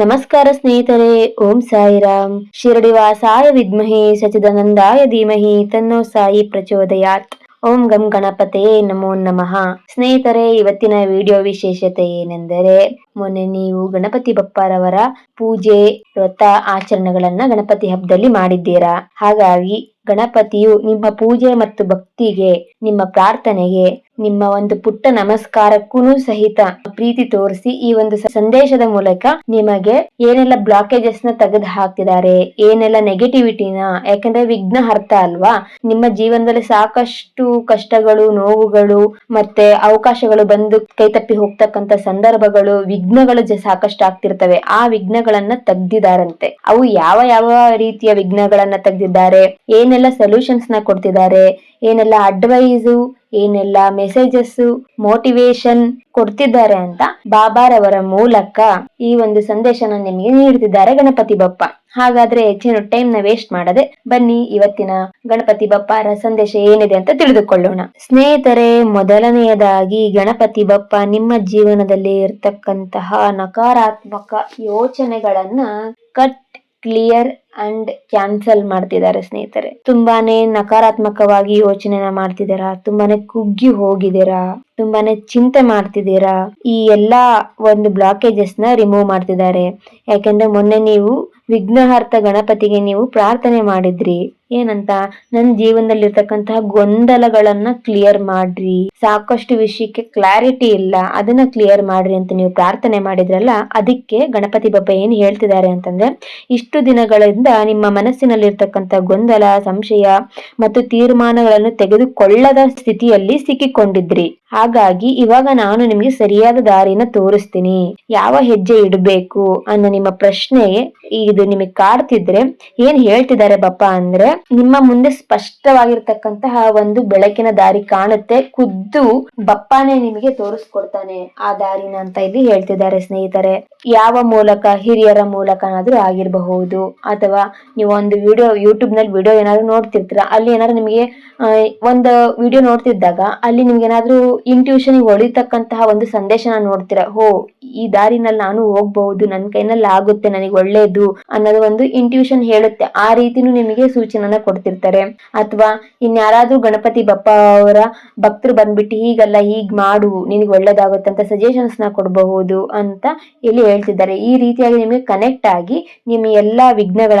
ನಮಸ್ಕಾರ ಸ್ನೇಹಿತರೆ, ಓಂ ಸಾಯಿರಾಮ್. ಶಿರಡಿ ವಾಸಾಯ ವಿದ್ಮಹಿ ಸಚಿದಾನಂದಾಯ ಧೀಮಹಿ ತನ್ನೋ ಸಾಯಿ ಪ್ರಚೋದಯಾತ್. ಓಂ ಗಂ ಗಣಪತಿಯೇ ನಮೋ ನಮಃ. ಸ್ನೇಹಿತರೆ, ಇವತ್ತಿನ ವಿಡಿಯೋ ವಿಶೇಷತೆ ಏನೆಂದರೆ, ಮೊನ್ನೆ ನೀವು ಗಣಪತಿ ಬಪ್ಪರವರ ಪೂಜೆ, ವ್ರತ, ಆಚರಣೆಗಳನ್ನ ಗಣಪತಿ ಹಬ್ಬದಲ್ಲಿ ಮಾಡಿದ್ದೀರಾ? ಹಾಗಾಗಿ ಗಣಪತಿಯು ನಿಮ್ಮ ಪೂಜೆ ಮತ್ತು ಭಕ್ತಿಗೆ, ನಿಮ್ಮ ಪ್ರಾರ್ಥನೆಗೆ ನಿಮ್ಮ ಒಂದು ಪುಟ್ಟ ನಮಸ್ಕಾರಕ್ಕೂ ಸಹಿತ ಪ್ರೀತಿ ತೋರಿಸಿ ಈ ಒಂದು ಸಂದೇಶದ ಮೂಲಕ ನಿಮಗೆ ಏನೆಲ್ಲ ಬ್ಲಾಕೇಜಸ್ನ ತೆಗೆದು ಹಾಕ್ತಿದ್ದಾರೆ, ಏನೆಲ್ಲ ನೆಗೆಟಿವಿಟಿನ ಯಾಕಂದ್ರೆ ವಿಘ್ನ ಅರ್ಥ ಅಲ್ವಾ? ನಿಮ್ಮ ಜೀವನದಲ್ಲಿ ಸಾಕಷ್ಟು ಕಷ್ಟಗಳು, ನೋವುಗಳು, ಮತ್ತೆ ಅವಕಾಶಗಳು ಬಂದು ಕೈತಪ್ಪಿ ಹೋಗ್ತಕ್ಕಂತ ಸಂದರ್ಭಗಳು, ವಿಘ್ನಗಳು ಸಾಕಷ್ಟು ಆಗ್ತಿರ್ತವೆ. ಆ ವಿಘ್ನಗಳನ್ನ ತೆಗ್ದಿದಾರಂತೆ. ಅವು ಯಾವ ಯಾವ ರೀತಿಯ ವಿಘ್ನಗಳನ್ನ ತೆಗ್ದಿದ್ದಾರೆ? ಏನೆಲ್ಲ ಸೊಲ್ಯೂಷನ್ಸ್ನ ಕೊಡ್ತಿದ್ದಾರೆ? ಏನೆಲ್ಲ ಅಡ್ವೈಸು ಏನೆಲ್ಲ ಮೆಸೇಜಸ್ ಮೋಟಿವೇಶನ್ ಕೊಡ್ತಿದ್ದಾರೆ ಅಂತ ಬಾಬಾರವರ ಮೂಲಕ ಈ ಒಂದು ಸಂದೇಶನ ನಿಮಗೆ ನೀಡುತ್ತಿದ್ದಾರೆ ಗಣಪತಿ ಬಪ್ಪ. ಹಾಗಾದ್ರೆ ಹೆಚ್ಚಿನ ಟೈಮ್ನ ವೇಸ್ಟ್ ಮಾಡದೆ ಬನ್ನಿ, ಇವತ್ತಿನ ಗಣಪತಿ ಬಪ್ಪರ ಸಂದೇಶ ಏನಿದೆ ಅಂತ ತಿಳಿದುಕೊಳ್ಳೋಣ. ಸ್ನೇಹಿತರೆ, ಮೊದಲನೆಯದಾಗಿ ಗಣಪತಿ ಬಪ್ಪ ನಿಮ್ಮ ಜೀವನದಲ್ಲಿ ಇರ್ತಕ್ಕಂತಹ ನಕಾರಾತ್ಮಕ ಯೋಚನೆಗಳನ್ನ ಕಟ್ ಕ್ಲಿಯರ್ ಅಂಡ್ ಕ್ಯಾನ್ಸಲ್ ಮಾಡ್ತಿದ್ದಾರೆ ಸ್ನೇಹಿತರೆ. ತುಂಬಾನೇ ನಕಾರಾತ್ಮಕವಾಗಿ ಯೋಚನೆನ ಮಾಡ್ತಿದ್ದೀರಾ? ತುಂಬಾನೇ ಕುಗ್ಗಿ ಹೋಗಿದ್ದೀರಾ? ತುಂಬಾನೇ ಚಿಂತೆ ಮಾಡ್ತಿದ್ದೀರಾ? ಈ ಎಲ್ಲಾ ಒಂದು ಬ್ಲಾಕೇಜಸ್ನ ರಿಮೂವ್ ಮಾಡ್ತಿದ್ದಾರೆ. ಯಾಕೆಂದ್ರೆ ಮೊನ್ನೆ ನೀವು ವಿಘ್ನಹಾರ್ಥ ಗಣಪತಿಗೆ ನೀವು ಪ್ರಾರ್ಥನೆ ಮಾಡಿದ್ರಿ. ಏನಂತ? ನನ್ನ ಜೀವನದಲ್ಲಿ ಇರ್ತಕ್ಕಂತಹ ಗೊಂದಲಗಳನ್ನ ಕ್ಲಿಯರ್ ಮಾಡ್ರಿ. ಸಾಕಷ್ಟು ವಿಷಯಕ್ಕೆ ಕ್ಲಾರಿಟಿ ಇಲ್ಲ. ಅದನ್ನ ಕ್ಲಿಯರ್ ಮಾಡ್ರಿ ಅಂತ ನೀವು ಪ್ರಾರ್ಥನೆ ಮಾಡಿದ್ರಲ್ಲ, ಅದಕ್ಕೆ ಗಣಪತಿ ಬಪ್ಪ ಏನ್ ಹೇಳ್ತಿದ್ದಾರೆ ಅಂತಂದ್ರೆ, ಇಷ್ಟು ದಿನಗಳಿಂದ ನಿಮ್ಮ ಮನಸ್ಸಿನಲ್ಲಿರ್ತಕ್ಕಂಥ ಗೊಂದಲ, ಸಂಶಯ ಮತ್ತು ತೀರ್ಮಾನಗಳನ್ನು ತೆಗೆದುಕೊಳ್ಳದ ಸ್ಥಿತಿಯಲ್ಲಿ ಸಿಕ್ಕಿಕೊಂಡಿದ್ರಿ. ಹಾಗಾಗಿ ಇವಾಗ ನಾನು ನಿಮಗೆ ಸರಿಯಾದ ದಾರಿನ ತೋರಿಸ್ತೀನಿ. ಯಾವ ಹೆಜ್ಜೆ ಇಡಬೇಕು ಅನ್ನೋ ನಿಮ್ಮ ಪ್ರಶ್ನೆ ಇದು ನಿಮಗೆ ಕಾಡ್ತಿದ್ರೆ ಏನ್ ಹೇಳ್ತಿದ್ದಾರೆ ಬಪ್ಪ ಅಂದ್ರೆ, ನಿಮ್ಮ ಮುಂದೆ ಸ್ಪಷ್ಟವಾಗಿರ್ತಕ್ಕಂತಹ ಒಂದು ಬೆಳಕಿನ ದಾರಿ ಕಾಣುತ್ತೆ, ಖುದ್ದು ಬಪ್ಪನೇ ನಿಮಗೆ ತೋರಿಸ್ಕೊಡ್ತಾನೆ ಆ ದಾರಿನ ಅಂತ ಇಲ್ಲಿ ಹೇಳ್ತಿದ್ದಾರೆ ಸ್ನೇಹಿತರೆ. ಯಾವ ಮೂಲಕ, ಹಿರಿಯರ ಮೂಲಕನಾದ್ರೂ ಆಗಿರಬಹುದು ಅಥವಾ ನೀವು ಒಂದು ವಿಡಿಯೋ ಯೂಟ್ಯೂಬ್ನಲ್ಲಿ ವಿಡಿಯೋ ಏನಾದ್ರು ನೋಡ್ತಿರ್ತೀರಾ? ಅಲ್ಲಿ ಏನಾದ್ರು ನಿಮಗೆ ಒಂದು ವಿಡಿಯೋ ನೋಡ್ತಿದ್ದಾಗ ಅಲ್ಲಿ ನಿಮ್ಗೆ ಏನಾದ್ರು ಇಂಟ್ಯೂಷನ್ ಹೊಳಿತಕ್ಕಂತಹ ಒಂದು ಸಂದೇಶನ ನೋಡ್ತೀರ? ಹೋ, ಈ ದಾರಿನಲ್ಲಿ ನಾನು ಹೋಗ್ಬಹುದು ನನ್ನ ಕೈನಲ್ಲಿ ಆಗುತ್ತೆ, ನನಗೆ ಒಳ್ಳೇದು ಅನ್ನೋದು ಒಂದು ಇಂಟ್ಯೂಷನ್ ಹೇಳುತ್ತೆ. ಆ ರೀತಿನೂ ನಿಮಗೆ ಸೂಚನೆನ ಕೊಡ್ತಿರ್ತಾರೆ. ಅಥವಾ ಇನ್ಯಾರಾದ್ರೂ ಗಣಪತಿ ಬಪ್ಪ ಅವರ ಭಕ್ತರು ಬಂದ್ಬಿಟ್ಟು ಹೀಗಲ್ಲ ಹೀಗ್ ಮಾಡು, ನಿನಗೆ ಒಳ್ಳೇದಾಗುತ್ತೆ ಅಂತ ಸಜೆಷನ್ಸ್ನ ಕೊಡಬಹುದು ಅಂತ ಇಲ್ಲಿ ಹೇಳ್ತಿದ್ದಾರೆ. ಈ ರೀತಿಯಾಗಿ ನಿಮಗೆ ಕನೆಕ್ಟ್ ಆಗಿ ನಿಮ್ಮ ಎಲ್ಲಾ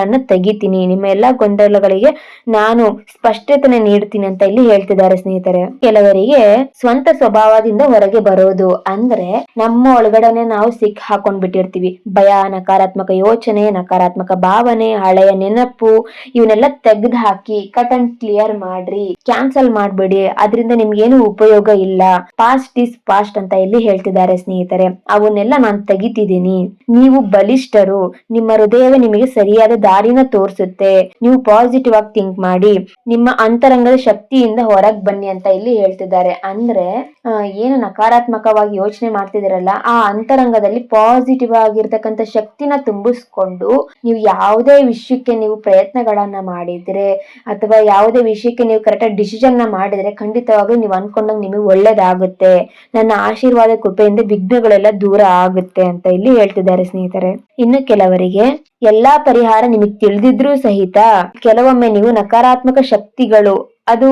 ವಿಘ್ನಗಳನ್ನ ತೆಗಿತೀನಿ ನಿಮ್ಮ ಎಲ್ಲಾ ಗೊಂದಲಗಳಿಗೆ ನಾನು ಸ್ಪಷ್ಟತೆನೆ ನೀಡ್ತೀನಿ ಅಂತ ಇಲ್ಲಿ ಹೇಳ್ತಿದ್ದಾರೆ ಸ್ನೇಹಿತರೆ. ಕೆಲವರಿಗೆ ಸ್ವಂತ ಸ್ವಭಾವದಿಂದ ಹೊರಗೆ ಬರೋದು ಅಂದ್ರೆ ನಮ್ಮ ಒಳಗಡೆನೆ ನಾವು ಸಿಕ್ ಹಾಕೊಂಡ್ ಬಿಟ್ಟಿರ್ತೀವಿ. ಭಯ, ನಕಾರಾತ್ಮಕ ಯೋಚನೆ, ನಕಾರಾತ್ಮಕ ಭಾವನೆ, ಹಳೆಯ ನೆನಪು, ಇವನ್ನೆಲ್ಲ ತೆಗ್ದು ಹಾಕಿ ಕಟ್ ಅಂಡ್ ಕ್ಲಿಯರ್ ಮಾಡ್ರಿ ಕ್ಯಾನ್ಸಲ್ ಮಾಡ್ಬೇಡಿ, ಅದರಿಂದ ನಿಮ್ಗೇನು ಉಪಯೋಗ ಇಲ್ಲ. ಪಾಸ್ಟ್ ಇಸ್ ಪಾಸ್ಟ್ ಅಂತ ಇಲ್ಲಿ ಹೇಳ್ತಿದ್ದಾರೆ ಸ್ನೇಹಿತರೆ. ಅವನ್ನೆಲ್ಲ ನಾನು ತೆಗಿತಿದ್ದೀನಿ. ನೀವು ಬಲಿಷ್ಠರು. ನಿಮ್ಮ ಹೃದಯವೇ ನಿಮಗೆ ಸರಿಯಾದ ದಾರಿನ ತೋರಿಸುತ್ತೆ. ನೀವು ಪಾಸಿಟಿವ್ ಆಗಿ ಥಿಂಕ್ ಮಾಡಿ, ನಿಮ್ಮ ಅಂತರಂಗದ ಶಕ್ತಿಯಿಂದ ಹೊರಗ್ ಬನ್ನಿ ಅಂತ ಇಲ್ಲಿ ಹೇಳ್ತಿದ್ದಾರೆ. ಅಂದ್ರೆ ಏನು ನಕಾರಾತ್ಮಕವಾಗಿ ಯೋಚನೆ ಮಾಡ್ತಿದಿರಲ್ಲ ಆ ಅಂತರಂಗದಲ್ಲಿ ಪಾಸಿಟಿವ್ ಆಗಿರ್ತಕ್ಕಂತ ಶಕ್ತಿನ ತುಂಬಿಸ್ಕೊಂಡು ನೀವು ಯಾವುದೇ ವಿಷಯಕ್ಕೆ ನೀವು ಪ್ರಯತ್ನಗಳನ್ನ ಮಾಡಿದ್ರೆ, ಅಥವಾ ಯಾವುದೇ ವಿಷಯಕ್ಕೆ ನೀವು ಕರೆಕ್ಟಾಗಿ ಡಿಸಿಷನ್ನ ಮಾಡಿದ್ರೆ ಖಂಡಿತವಾಗ್ಲೂ ನೀವು ಅನ್ಕೊಂಡಂಗೆ ನಿಮಗೆ ಒಳ್ಳೇದಾಗುತ್ತೆ. ನನ್ನ ಆಶೀರ್ವಾದ, ಕೃಪೆಯಿಂದ ವಿಘ್ನಗಳೆಲ್ಲ ದೂರ ಆಗುತ್ತೆ ಅಂತ ಇಲ್ಲಿ ಹೇಳ್ತಿದ್ದಾರೆ ಸ್ನೇಹಿತರೆ. ಇನ್ನು ಕೆಲವರಿಗೆ ಎಲ್ಲಾ ಪರಿಹಾರ ನಿಮಗೆ ತಿಳಿದಿದ್ರೂ ಸಹಿತ ಕೆಲವೊಮ್ಮೆ ನೀವು ನಕಾರಾತ್ಮಕ ಶಕ್ತಿಗಳು ಅದು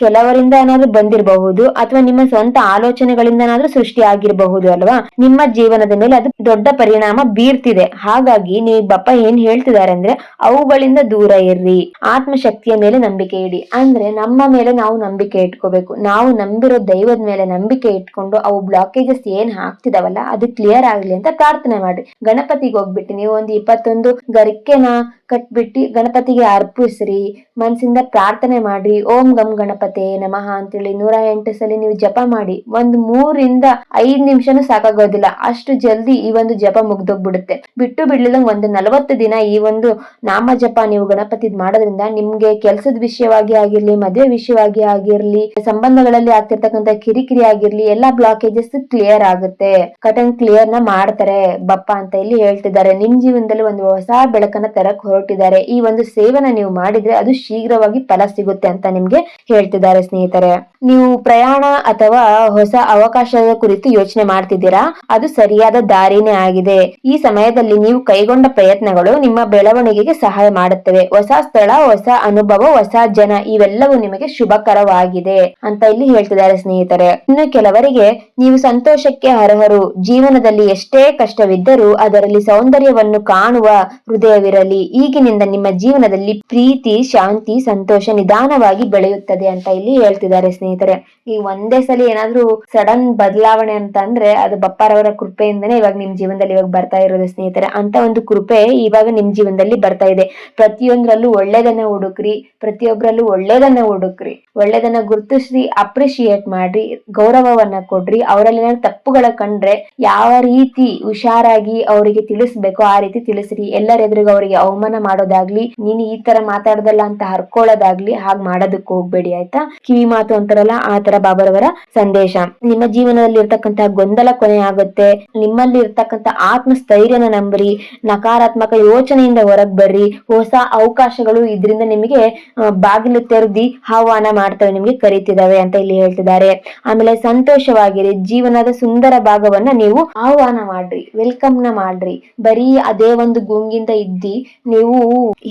ಕೆಲವರಿಂದ ಏನಾದ್ರೂ ಬಂದಿರಬಹುದು ಅಥವಾ ನಿಮ್ಮ ಸ್ವಂತ ಆಲೋಚನೆಗಳಿಂದನಾದ್ರೂ ಸೃಷ್ಟಿ ಆಗಿರಬಹುದು ಅಲ್ವಾ? ನಿಮ್ಮ ಜೀವನದ ಮೇಲೆ ಅದು ದೊಡ್ಡ ಪರಿಣಾಮ ಬೀರ್ತಿದೆ. ಹಾಗಾಗಿ ನೀವು ಬಪ್ಪ ಏನ್ ಹೇಳ್ತಿದ್ದಾರೆ ಅಂದ್ರೆ, ಅವುಗಳಿಂದ ದೂರ ಇರ್ರಿ. ಆತ್ಮಶಕ್ತಿಯ ಮೇಲೆ ನಂಬಿಕೆ ಇಡಿ. ಅಂದ್ರೆ ನಮ್ಮ ಮೇಲೆ ನಾವು ನಂಬಿಕೆ ಇಟ್ಕೋಬೇಕು. ನಾವು ನಂಬಿರೋ ದೈವದ ಮೇಲೆ ನಂಬಿಕೆ ಇಟ್ಕೊಂಡು ಅವು ಬ್ಲಾಕೇಜಸ್ ಏನ್ ಹಾಕ್ತಿದಾವಲ್ಲ, ಅದು ಕ್ಲಿಯರ್ ಆಗ್ಲಿ ಅಂತ ಪ್ರಾರ್ಥನೆ ಮಾಡಿ ಗಣಪತಿಗೆ ಹೋಗ್ಬಿಟ್ಟು ನೀವು ಒಂದು ಇಪ್ಪತ್ತೊಂದು ಗರಿಕೆನ ಕಟ್ಬಿಟ್ಟು, ಗಣಪತಿಗೆ ಅರ್ಪಿಸ್ರಿ, ಮನ್ಸಿಂದ ಪ್ರಾರ್ಥನೆ ಮಾಡ್ರಿ. ಓಂ ಗಂ ಗಣಪತೇ ನಮಃ ಅಂತೇಳಿ ನೂರ ಎಂಟು ಸಲ ನೀವು ಜಪ ಮಾಡಿ. ಒಂದ್ ಮೂರಿಂದ ಐದ್ ನಿಮಿಷನೂ ಸಾಕಾಗೋದಿಲ್ಲ. ಅಷ್ಟು ಜಲ್ದಿ ಈ ಒಂದು ಜಪ ಮುಗ್ದೋಗ್ಬಿಡುತ್ತೆ. ಬಿಟ್ಟು ಬಿಡ್ಲಿಲ್ಲ ಒಂದು ನಲವತ್ತು ದಿನ ಈ ಒಂದು ನಾಮ ಜಪ ನೀವು ಗಣಪತಿದ್ ಮಾಡೋದ್ರಿಂದ ನಿಮ್ಗೆ ಕೆಲ್ಸದ ವಿಷಯವಾಗಿ ಆಗಿರ್ಲಿ, ಮದುವೆ ವಿಷಯವಾಗಿ ಆಗಿರ್ಲಿ, ಸಂಬಂಧಗಳಲ್ಲಿ ಆಗ್ತಿರ್ತಕ್ಕಂಥ ಕಿರಿಕಿರಿ ಆಗಿರ್ಲಿ, ಎಲ್ಲಾ ಬ್ಲಾಕೇಜಸ್ ಕ್ಲಿಯರ್ ಆಗುತ್ತೆ. ಕಟನ್ ಕ್ಲಿಯರ್ನ ಮಾಡ್ತಾರೆ. ಬಪ್ಪ ಅಂತ ಇಲ್ಲಿ ಹೇಳ್ತಿದ್ದಾರೆ. ನಿಮ್ ಜೀವನದಲ್ಲಿ ಒಂದು ಹೊಸ ಬೆಳಕನ್ನ ತರಕ್ ಹೊರಟಿದ್ದಾರೆ ಈ ಒಂದು ಸೇವನ ನೀವು ಮಾಡಿದ್ರೆ ಅದು ಶೀಘ್ರವಾಗಿ ಫಲ ಸಿಗುತ್ತೆ ಅಂತ ನಿಮ್ಗೆ ಹೇಳ್ತಿದ್ದಾರೆ ಸ್ನೇಹಿತರೆ. ನೀವು ಪ್ರಯಾಣ ಅಥವಾ ಹೊಸ ಅವಕಾಶದ ಕುರಿತು ಯೋಚನೆ ಮಾಡ್ತಿದ್ದೀರಾ? ಅದು ಸರಿಯಾದ ದಾರಿನೇ ಆಗಿದೆ. ಈ ಸಮಯದಲ್ಲಿ ನೀವು ಕೈಗೊಂಡ ಪ್ರಯತ್ನಗಳು ನಿಮ್ಮ ಬೆಳವಣಿಗೆಗೆ ಸಹಾಯ ಮಾಡುತ್ತವೆ. ಹೊಸ ಸ್ಥಳ, ಹೊಸ ಅನುಭವ, ಹೊಸ ಜನ ಇವೆಲ್ಲವೂ ನಿಮಗೆ ಶುಭಕರವಾಗಿದೆ ಅಂತ ಇಲ್ಲಿ ಹೇಳ್ತಿದ್ದಾರೆ ಸ್ನೇಹಿತರೆ. ಇನ್ನು ಕೆಲವರಿಗೆ ನೀವು ಸಂತೋಷಕ್ಕೆ ಅರ್ಹರು. ಜೀವನದಲ್ಲಿ ಎಷ್ಟೇ ಕಷ್ಟವಿದ್ದರೂ ಅದರಲ್ಲಿ ಸೌಂದರ್ಯವನ್ನು ಕಾಣುವ ಹೃದಯವಿರಲಿ. ಈಗಿನಿಂದ ನಿಮ್ಮ ಜೀವನದಲ್ಲಿ ಪ್ರೀತಿ, ಶಾಂತಿ, ಸಂತೋಷ ನಿಧಾನವಾಗಿ ಬೆಳೆಯುತ್ತದೆ ಅಂತ ಇಲ್ಲಿ ಹೇಳ್ತಿದ್ದಾರೆ ಸ್ನೇಹಿತರೆ. ಈ ಒಂದೇ ಸಲ ಏನಾದ್ರೂ ಸಡನ್ ಬದಲಾವಣೆ ಅಂತ ಅಂದ್ರೆ ಅದು ಬಪ್ಪಾರವರ ಕೃಪೆಯಿಂದನೇ ಇವಾಗ ನಿಮ್ ಜೀವನದಲ್ಲಿ ಇವಾಗ ಬರ್ತಾ ಇರೋದು ಸ್ನೇಹಿತರೆ. ಅಂತ ಒಂದು ಕೃಪೆ ಇವಾಗ ನಿಮ್ ಜೀವನದಲ್ಲಿ ಬರ್ತಾ ಇದೆ. ಪ್ರತಿಯೊಂದ್ರಲ್ಲೂ ಒಳ್ಳೇದನ್ನ ಹುಡುಕ್ರಿ ಪ್ರತಿಯೊಬ್ಬರಲ್ಲೂ ಒಳ್ಳೇದನ್ನ ಹುಡುಕ್ರಿ. ಒಳ್ಳೇದನ್ನ ಗುರುತಿಸಿ ಅಪ್ರಿಶಿಯೇಟ್ ಮಾಡ್ರಿ, ಗೌರವವನ್ನ ಕೊಡ್ರಿ. ಅವರಲ್ಲಿ ಏನಾದ್ರು ತಪ್ಪುಗಳ ಕಂಡ್ರೆ ಯಾವ ರೀತಿ ಹುಷಾರಾಗಿ ಅವರಿಗೆ ತಿಳಿಸ್ಬೇಕೋ ಆ ರೀತಿ ತಿಳಿಸ್ರಿ. ಎಲ್ಲರ ಎದುರಿಗೂ ಅವರಿಗೆ ಅವಮಾನ ಮಾಡೋದಾಗ್ಲಿ, ನೀನು ಈ ತರ ಮಾತಾಡ್ದಲ್ಲ ಅಂತ ಹರ್ಕೊಳ್ಳೋದಾಗ್ಲಿ ಹಾಗೆ ಮಾಡೋದಕ್ಕೆ ಹೋಗ್ಬೇಡಿ, ಆಯ್ತಾ? ಕಿವಿ ಮಾತು ಅಂತಾರಲ್ಲ ಆ ತರ ಬಾಬರವರ ಸಂದೇಶ. ನಿಮ್ಮ ಜೀವನದಲ್ಲಿ ಇರ್ತಕ್ಕಂತಹ ಗೊಂದಲ ಕೊನೆ ಆಗುತ್ತೆ. ನಿಮ್ಮಲ್ಲಿ ಇರ್ತಕ್ಕಂತ ಆತ್ಮಸ್ಥೈರ್ಯನ ನಂಬ್ರಿ, ನಕಾರಾತ್ಮಕ ಯೋಚನೆಯಿಂದ ಹೊರಗ್ ಬರ್ರಿ. ಹೊಸ ಅವಕಾಶಗಳು ಇದರಿಂದ ನಿಮಗೆ ಬಾಗಿಲು ತೆರೆದಿ ಆಹ್ವಾನ ಮಾಡ್ತವೆ ನಿಮ್ಗೆ ಕರೀತಿದಾವೆ ಅಂತ ಇಲ್ಲಿ ಹೇಳ್ತಿದ್ದಾರೆ. ಆಮೇಲೆ ಸಂತೋಷವಾಗಿರಿ. ಜೀವನದ ಸುಂದರ ಭಾಗವನ್ನ ನೀವು ಆಹ್ವಾನ ಮಾಡ್ರಿ ವೆಲ್ಕಮ್ನ ಮಾಡ್ರಿ. ಬರೀ ಅದೇ ಒಂದು ಗುಂಗಿಂದ ಇದ್ದಿ, ನೀವು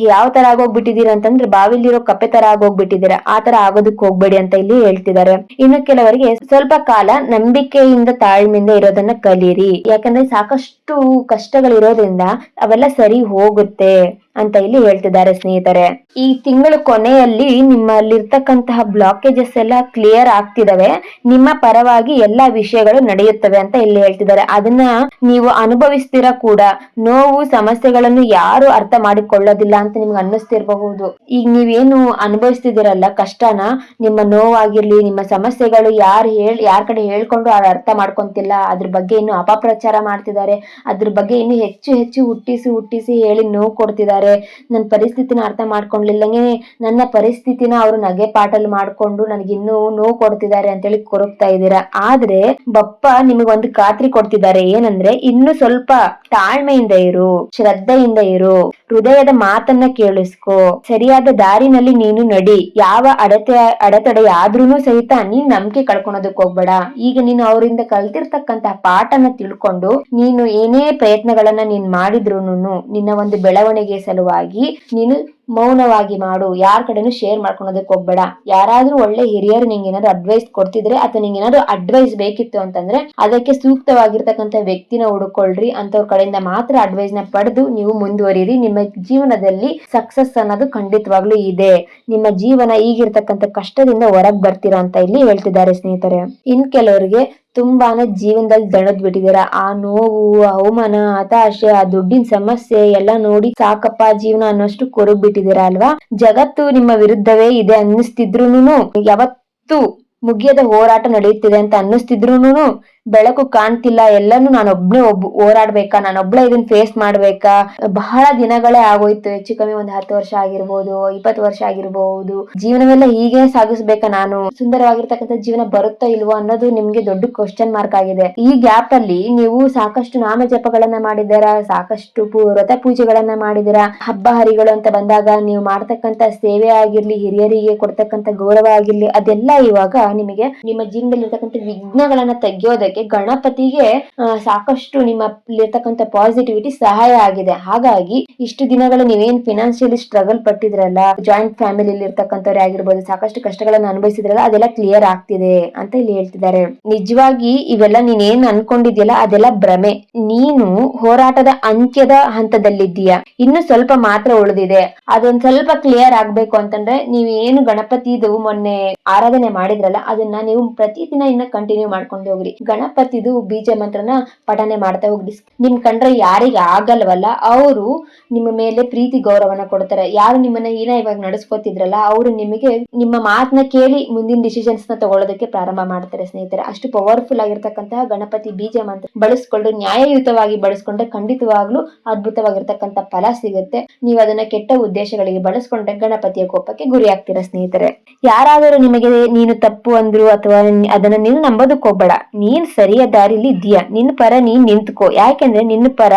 ಯಾವ ತರ ಆಗೋಗ್ಬಿಟ್ಟಿದೀರ ಅಂತಂದ್ರೆ ಬಾವಿಲಿರೋ ಕಪ್ಪೆ ತರ ಆಗೋಗ್ಬಿಟ್ಟಿದ್ದೀರಾ. ಆ ತರ ಆಗೋದಕ್ಕೆ ಹೋಗ್ಬೇಡಿ ಅಂತ ಇಲ್ಲಿ ಹೇಳ್ತಿದ್ದಾರೆ. ಇನ್ನು ಕೆಲವರಿಗೆ ಸ್ವಲ್ಪ ಕಾಲ ನಂಬಿಕೆಯಿಂದ ತಾಳ್ಮೆಯಿಂದ ಇರೋದನ್ನ ಕಲೀರಿ. ಯಾಕಂದ್ರೆ ಸಾಕಷ್ಟು ಕಷ್ಟಗಳಿರೋದ್ರಿಂದ ಅವೆಲ್ಲ ಸರಿ ಹೋಗುತ್ತೆ. ಅಂತ ಇಲ್ಲಿ ಹೇಳ್ತಿದ್ದಾರೆ ಸ್ನೇಹಿತರೆ. ಈ ತಿಂಗಳ ಕೊನೆಯಲ್ಲಿ ನಿಮ್ಮಲ್ಲಿರ್ತಕ್ಕಂತಹ ಬ್ಲಾಕೇಜಸ್ ಎಲ್ಲ ಕ್ಲಿಯರ್ ಆಗ್ತಿದಾವೆ. ನಿಮ್ಮ ಪರವಾಗಿ ಎಲ್ಲಾ ವಿಷಯಗಳು ನಡೆಯುತ್ತವೆ ಅಂತ ಇಲ್ಲಿ ಹೇಳ್ತಿದ್ದಾರೆ. ಅದನ್ನ ನೀವು ಅನುಭವಿಸ್ತೀರ ಕೂಡ? ನೋವು, ಸಮಸ್ಯೆಗಳನ್ನು ಯಾರು ಅರ್ಥ ಮಾಡಿಕೊಳ್ಳೋದಿಲ್ಲ ಅಂತ ನಿಮ್ಗೆ ಅನ್ನಿಸ್ತಿರಬಹುದು. ಈಗ ನೀವೇನು ಅನುಭವಿಸ್ತಿದ್ದೀರಲ್ಲ, ಕಷ್ಟನ? ನಿಮ್ಮ ನೋವಾಗಿರ್ಲಿ, ನಿಮ್ಮ ಸಮಸ್ಯೆಗಳು ಯಾರು ಹೇಳ್, ಯಾರ ಕಡೆ ಹೇಳ್ಕೊಂಡು ಅವ್ರು ಅರ್ಥ ಮಾಡ್ಕೊಂತಿಲ್ಲ. ಅದ್ರ ಬಗ್ಗೆ ಇನ್ನು ಅಪಪ್ರಚಾರ ಮಾಡ್ತಿದ್ದಾರೆ. ಅದ್ರ ಬಗ್ಗೆ ಇನ್ನು ಹೆಚ್ಚು ಹೆಚ್ಚು ಹುಟ್ಟಿಸಿ ಹುಟ್ಟಿಸಿ ಹೇಳಿ ನೋವು ಕೊಡ್ತಿದ್ದಾರೆ. ನನ್ನ ಪರಿಸ್ಥಿತಿನ ಅರ್ಥ ಮಾಡ್ಕೊಂಡ್ಲಿಲ್ಲಂಗೆ ನನ್ನ ಪರಿಸ್ಥಿತಿನ ಅವರು ನಗೆ ಪಾಟಲ್ಲಿ ಮಾಡ್ಕೊಂಡು ನನಗೆ ಇನ್ನೂ ನೋವು ಕೊಡ್ತಿದ್ದಾರೆ ಅಂತೇಳಿ ಕೊರಗ್ತಾ ಇದ್ದೀರಾ. ಆದ್ರೆ ಬಪ್ಪ ನಿಮಗೆ ಒಂದು ಖಾತ್ರಿ ಕೊಡ್ತಿದ್ದಾರೆ. ಏನಂದ್ರೆ, ಇನ್ನು ಸ್ವಲ್ಪ ತಾಳ್ಮೆಯಿಂದ ಇರು, ಶ್ರದ್ಧೆಯಿಂದ ಇರು, ಹೃದಯದ ಮಾತನ್ನ ಕೇಳಿಸ್ಕೊ. ಸರಿಯಾದ ದಾರಿನಲ್ಲಿ ನೀನು ನಡಿ. ಯಾವ ಅಡತೆ ಅಡೆತಡೆ ಆದ್ರೂನು ಸಹಿತ ನೀನ್ ನಂಬಿಕೆ ಕಳ್ಕೊಳೋದಕ್ ಹೋಗ್ಬೇಡ. ಈಗ ನೀನು ಅವರಿಂದ ಕಲ್ತಿರ್ತಕ್ಕಂತ ಪಾಠನ ತಿಳ್ಕೊಂಡು ನೀನು ಏನೇ ಪ್ರಯತ್ನಗಳನ್ನ ನೀನ್ ಮಾಡಿದ್ರೂನು ನಿನ್ನ ಒಂದು ಬೆಳವಣಿಗೆ ಸಲುವಾಗಿ ನೀನು ಮೌನವಾಗಿ ಮಾಡು. ಯಾರ ಕಡೆನೂ ಶೇರ್ ಮಾಡ್ಕೊಳೋದಕ್ಕೆ ಹೋಗ್ಬೇಡ. ಯಾರಾದ್ರೂ ಒಳ್ಳೆ ಹಿರಿಯರು ನಿಂಗೆ ಏನಾದ್ರು ಅಡ್ವೈಸ್ ಕೊಡ್ತಿದ್ರೆ ಅಥವಾ ನಿಂಗೆ ಏನಾದ್ರು ಅಡ್ವೈಸ್ ಬೇಕಿತ್ತು ಅಂತಂದ್ರೆ ಅದಕ್ಕೆ ಸೂಕ್ತವಾಗಿರ್ತಕ್ಕಂಥ ವ್ಯಕ್ತಿನ ಹುಡುಕೊಳ್ರಿ. ಅಂತವ್ರ ಕಡೆಯಿಂದ ಮಾತ್ರ ಅಡ್ವೈಸ್ನ ಪಡೆದು ನೀವು ಮುಂದುವರಿರಿ. ನಿಮ್ಮ ಜೀವನದಲ್ಲಿ ಸಕ್ಸಸ್ ಅನ್ನೋದು ಖಂಡಿತವಾಗ್ಲೂ ಇದೆ. ನಿಮ್ಮ ಜೀವನ ಈಗಿರ್ತಕ್ಕಂಥ ಕಷ್ಟದಿಂದ ಹೊರಗ್ ಬರ್ತೀರಾ ಅಂತ ಇಲ್ಲಿ ಹೇಳ್ತಿದ್ದಾರೆ ಸ್ನೇಹಿತರೆ. ಇನ್ ಕೆಲವರಿಗೆ ತುಂಬಾನೇ ಜೀವನದಲ್ಲಿ ದಣದ್ ಬಿಟ್ಟಿದ್ದೀರಾ. ಆ ನೋವು ಅವಮಾನ ಹತಾಶೆ, ಆ ದುಡ್ಡಿನ ಸಮಸ್ಯೆ ಎಲ್ಲ ನೋಡಿ ಸಾಕಪ್ಪ ಜೀವನ ಅನ್ನೋಷ್ಟು ಕೊರಗ್ ಬಿಟ್ಟಿದ್ದೀರಾ ಅಲ್ವಾ? ಜಗತ್ತು ನಿಮ್ಮ ವಿರುದ್ಧವೇ ಇದೆ ಅನ್ನಿಸ್ತಿದ್ರೂನು ಯಾವತ್ತು ಮುಗಿಯದ ಹೋರಾಟ ನಡೆಯುತ್ತಿದೆ ಅಂತ ಅನ್ನಿಸ್ತಿದ್ರೂನು ಬೆಳಕು ಕಾಣ್ತಿಲ್ಲ, ಎಲ್ಲಾನು ನಾನೊಬ್ನೇ ಒಬ್ ಹೋರಾಡ್ಬೇಕಾ ನಾನೊಬ್ಳೆ ಇದನ್ನ ಫೇಸ್ ಮಾಡ್ಬೇಕಾ? ಬಹಳ ದಿನಗಳೇ ಆಗೋಯ್ತು, ಹೆಚ್ಚು ಕಮ್ಮಿ ಒಂದ್ ಹತ್ತು ವರ್ಷ ಆಗಿರ್ಬೋದು, ಇಪ್ಪತ್ತು ವರ್ಷ ಆಗಿರ್ಬೋದು. ಜೀವನವೆಲ್ಲ ಹೀಗೆ ಸಾಗಿಸ್ಬೇಕಾ ನಾನು? ಸುಂದರವಾಗಿರ್ತಕ್ಕಂಥ ಜೀವನ ಬರುತ್ತಾ ಇಲ್ವೋ ಅನ್ನೋದು ನಿಮ್ಗೆ ದೊಡ್ಡ ಕ್ವಶನ್ ಮಾರ್ಕ್ ಆಗಿದೆ. ಈ ಗ್ಯಾಪ್ ಅಲ್ಲಿ ನೀವು ಸಾಕಷ್ಟು ನಾಮ ಜಪಗಳನ್ನ ಮಾಡಿದ್ದೀರಾ? ಸಾಕಷ್ಟು ವ್ರತ ಪೂಜೆಗಳನ್ನ ಮಾಡಿದ್ದೀರಾ? ಹಬ್ಬ ಹರಿಗಳು ಅಂತ ಬಂದಾಗ ನೀವು ಮಾಡ್ತಕ್ಕಂಥ ಸೇವೆ ಆಗಿರ್ಲಿ, ಹಿರಿಯರಿಗೆ ಕೊಡ್ತಕ್ಕಂಥ ಗೌರವ ಆಗಿರ್ಲಿ, ಅದೆಲ್ಲ ಇವಾಗ ನಿಮಗೆ ನಿಮ್ಮ ಜೀವನದಲ್ಲಿ ಇರ್ತಕ್ಕಂಥ ವಿಘ್ನಗಳನ್ನ ತೆಗೆಯೋದಕ್ಕೆ ಗಣಪತಿಗೆ ಸಾಕಷ್ಟು ನಿಮ್ಮ ನಿಮ್ಮಲ್ಲಿರ್ತಕ್ಕಂಥ ಪಾಸಿಟಿವಿಟಿ ಸಹಾಯ ಆಗಿದೆ. ಹಾಗಾಗಿ ಇಷ್ಟು ದಿನಗಳು ನೀವೇನ್ ಫಿನಾನ್ಷಿಯಲಿ ಸ್ಟ್ರಗಲ್ ಪಟ್ಟಿದ್ರಲ್ಲ ಜಾಯಿಂಟ್ ಫ್ಯಾಮಿಲಿಲಿ ಇರ್ತಕ್ಕಂಥವ್ರೆ ಆಗಿರ್ಬೋದು, ಸಾಕಷ್ಟು ಕಷ್ಟಗಳನ್ನ ಅನುಭವಿಸಿದ್ರಲ್ಲ, ಅದೆಲ್ಲ ಕ್ಲಿಯರ್ ಆಗ್ತಿದೆ ಅಂತ ಇಲ್ಲಿ ಹೇಳ್ತಿದ್ದಾರೆ. ನಿಜವಾಗಿ ಇವೆಲ್ಲ ನೀನ್ ಏನ್ ಅನ್ಕೊಂಡಿದ್ಯಲ್ಲ, ಅದೆಲ್ಲ ಭ್ರಮೆ. ನೀನು ಹೋರಾಟದ ಅಂತ್ಯದ ಹಂತದಲ್ಲಿದ್ದೀಯ. ಇನ್ನು ಸ್ವಲ್ಪ ಮಾತ್ರ ಉಳಿದಿದೆ. ಅದೊಂದ್ ಸ್ವಲ್ಪ ಕ್ಲಿಯರ್ ಆಗ್ಬೇಕು ಅಂತಂದ್ರೆ ನೀವು ಏನು ಗಣಪತಿದು ಮೊನ್ನೆ ಆರಾಧನೆ ಮಾಡಿದ್ರಲ್ಲ, ಅದನ್ನ ನೀವು ಪ್ರತಿದಿನ ಇನ್ನ ಕಂಟಿನ್ಯೂ ಮಾಡ್ಕೊಂಡು ಹೋಗ್ರಿ. ಗಣಪತಿದು ಬೀಜ ಮಂತ್ರನ ಪಠನೆ ಮಾಡ್ತಾ ಹೋಗಿ ನಿಮ್ ಕಂಡ್ರೆ ಯಾರಿಗೆ ಆಗಲ್ವಲ್ಲ, ಅವರು ನಿಮ್ಮ ಮೇಲೆ ಪ್ರೀತಿ ಗೌರವನ ಕೊಡ್ತಾರೆ. ಯಾರು ನಿಮ್ಮನ್ನ ಏನ ಇವಾಗ ನಡೆಸ್ಕೊತಿದ್ರಲ್ಲ, ಅವರು ನಿಮಗೆ ನಿಮ್ಮ ಮಾತನ್ನ ಕೇಳಿ ಮುಂದಿನ ಡಿಸಿಷನ್ಸ್ನ ತಗೊಳ್ಳೋದಕ್ಕೆ ಪ್ರಾರಂಭ ಮಾಡ್ತಾರೆ ಸ್ನೇಹಿತರೆ. ಅಷ್ಟು ಪವರ್ಫುಲ್ ಆಗಿರ್ತಕ್ಕಂತಹ ಗಣಪತಿ ಬೀಜ ಮಂತ್ರ ಬಳಸ್ಕೊಂಡು ನ್ಯಾಯಯುತವಾಗಿ ಬಳಸ್ಕೊಂಡ್ರೆ ಖಂಡಿತವಾಗ್ಲೂ ಅದ್ಭುತವಾಗಿರ್ತಕ್ಕಂಥ ಫಲ ಸಿಗುತ್ತೆ. ನೀವು ಅದನ್ನ ಕೆಟ್ಟ ಉದ್ದೇಶಗಳಿಗೆ ಬಳಸ್ಕೊಂಡ್ರೆ ಗಣಪತಿಯ ಕೋಪಕ್ಕೆ ಗುರಿ ಆಗ್ತೀರಾ ಸ್ನೇಹಿತರೆ? ಯಾರಾದರೂ ನಿಮಗೆ ನೀನು ತಪ್ಪು ಅಂದ್ರು ಅಥವಾ ಅದನ್ನ ನೀನು ನಂಬೋದಕ್ಕೆ ಹೋಗ್ಬೇಡ ನೀನ್ ಸರಿಯ ದಾರಿಲಿ ಇದೀಯ ನಿನ್ನ ಪರ ನೀನ್ ನಿಂತ್ಕೋ. ಯಾಕೆಂದ್ರೆ ನಿನ್ನ ಪರ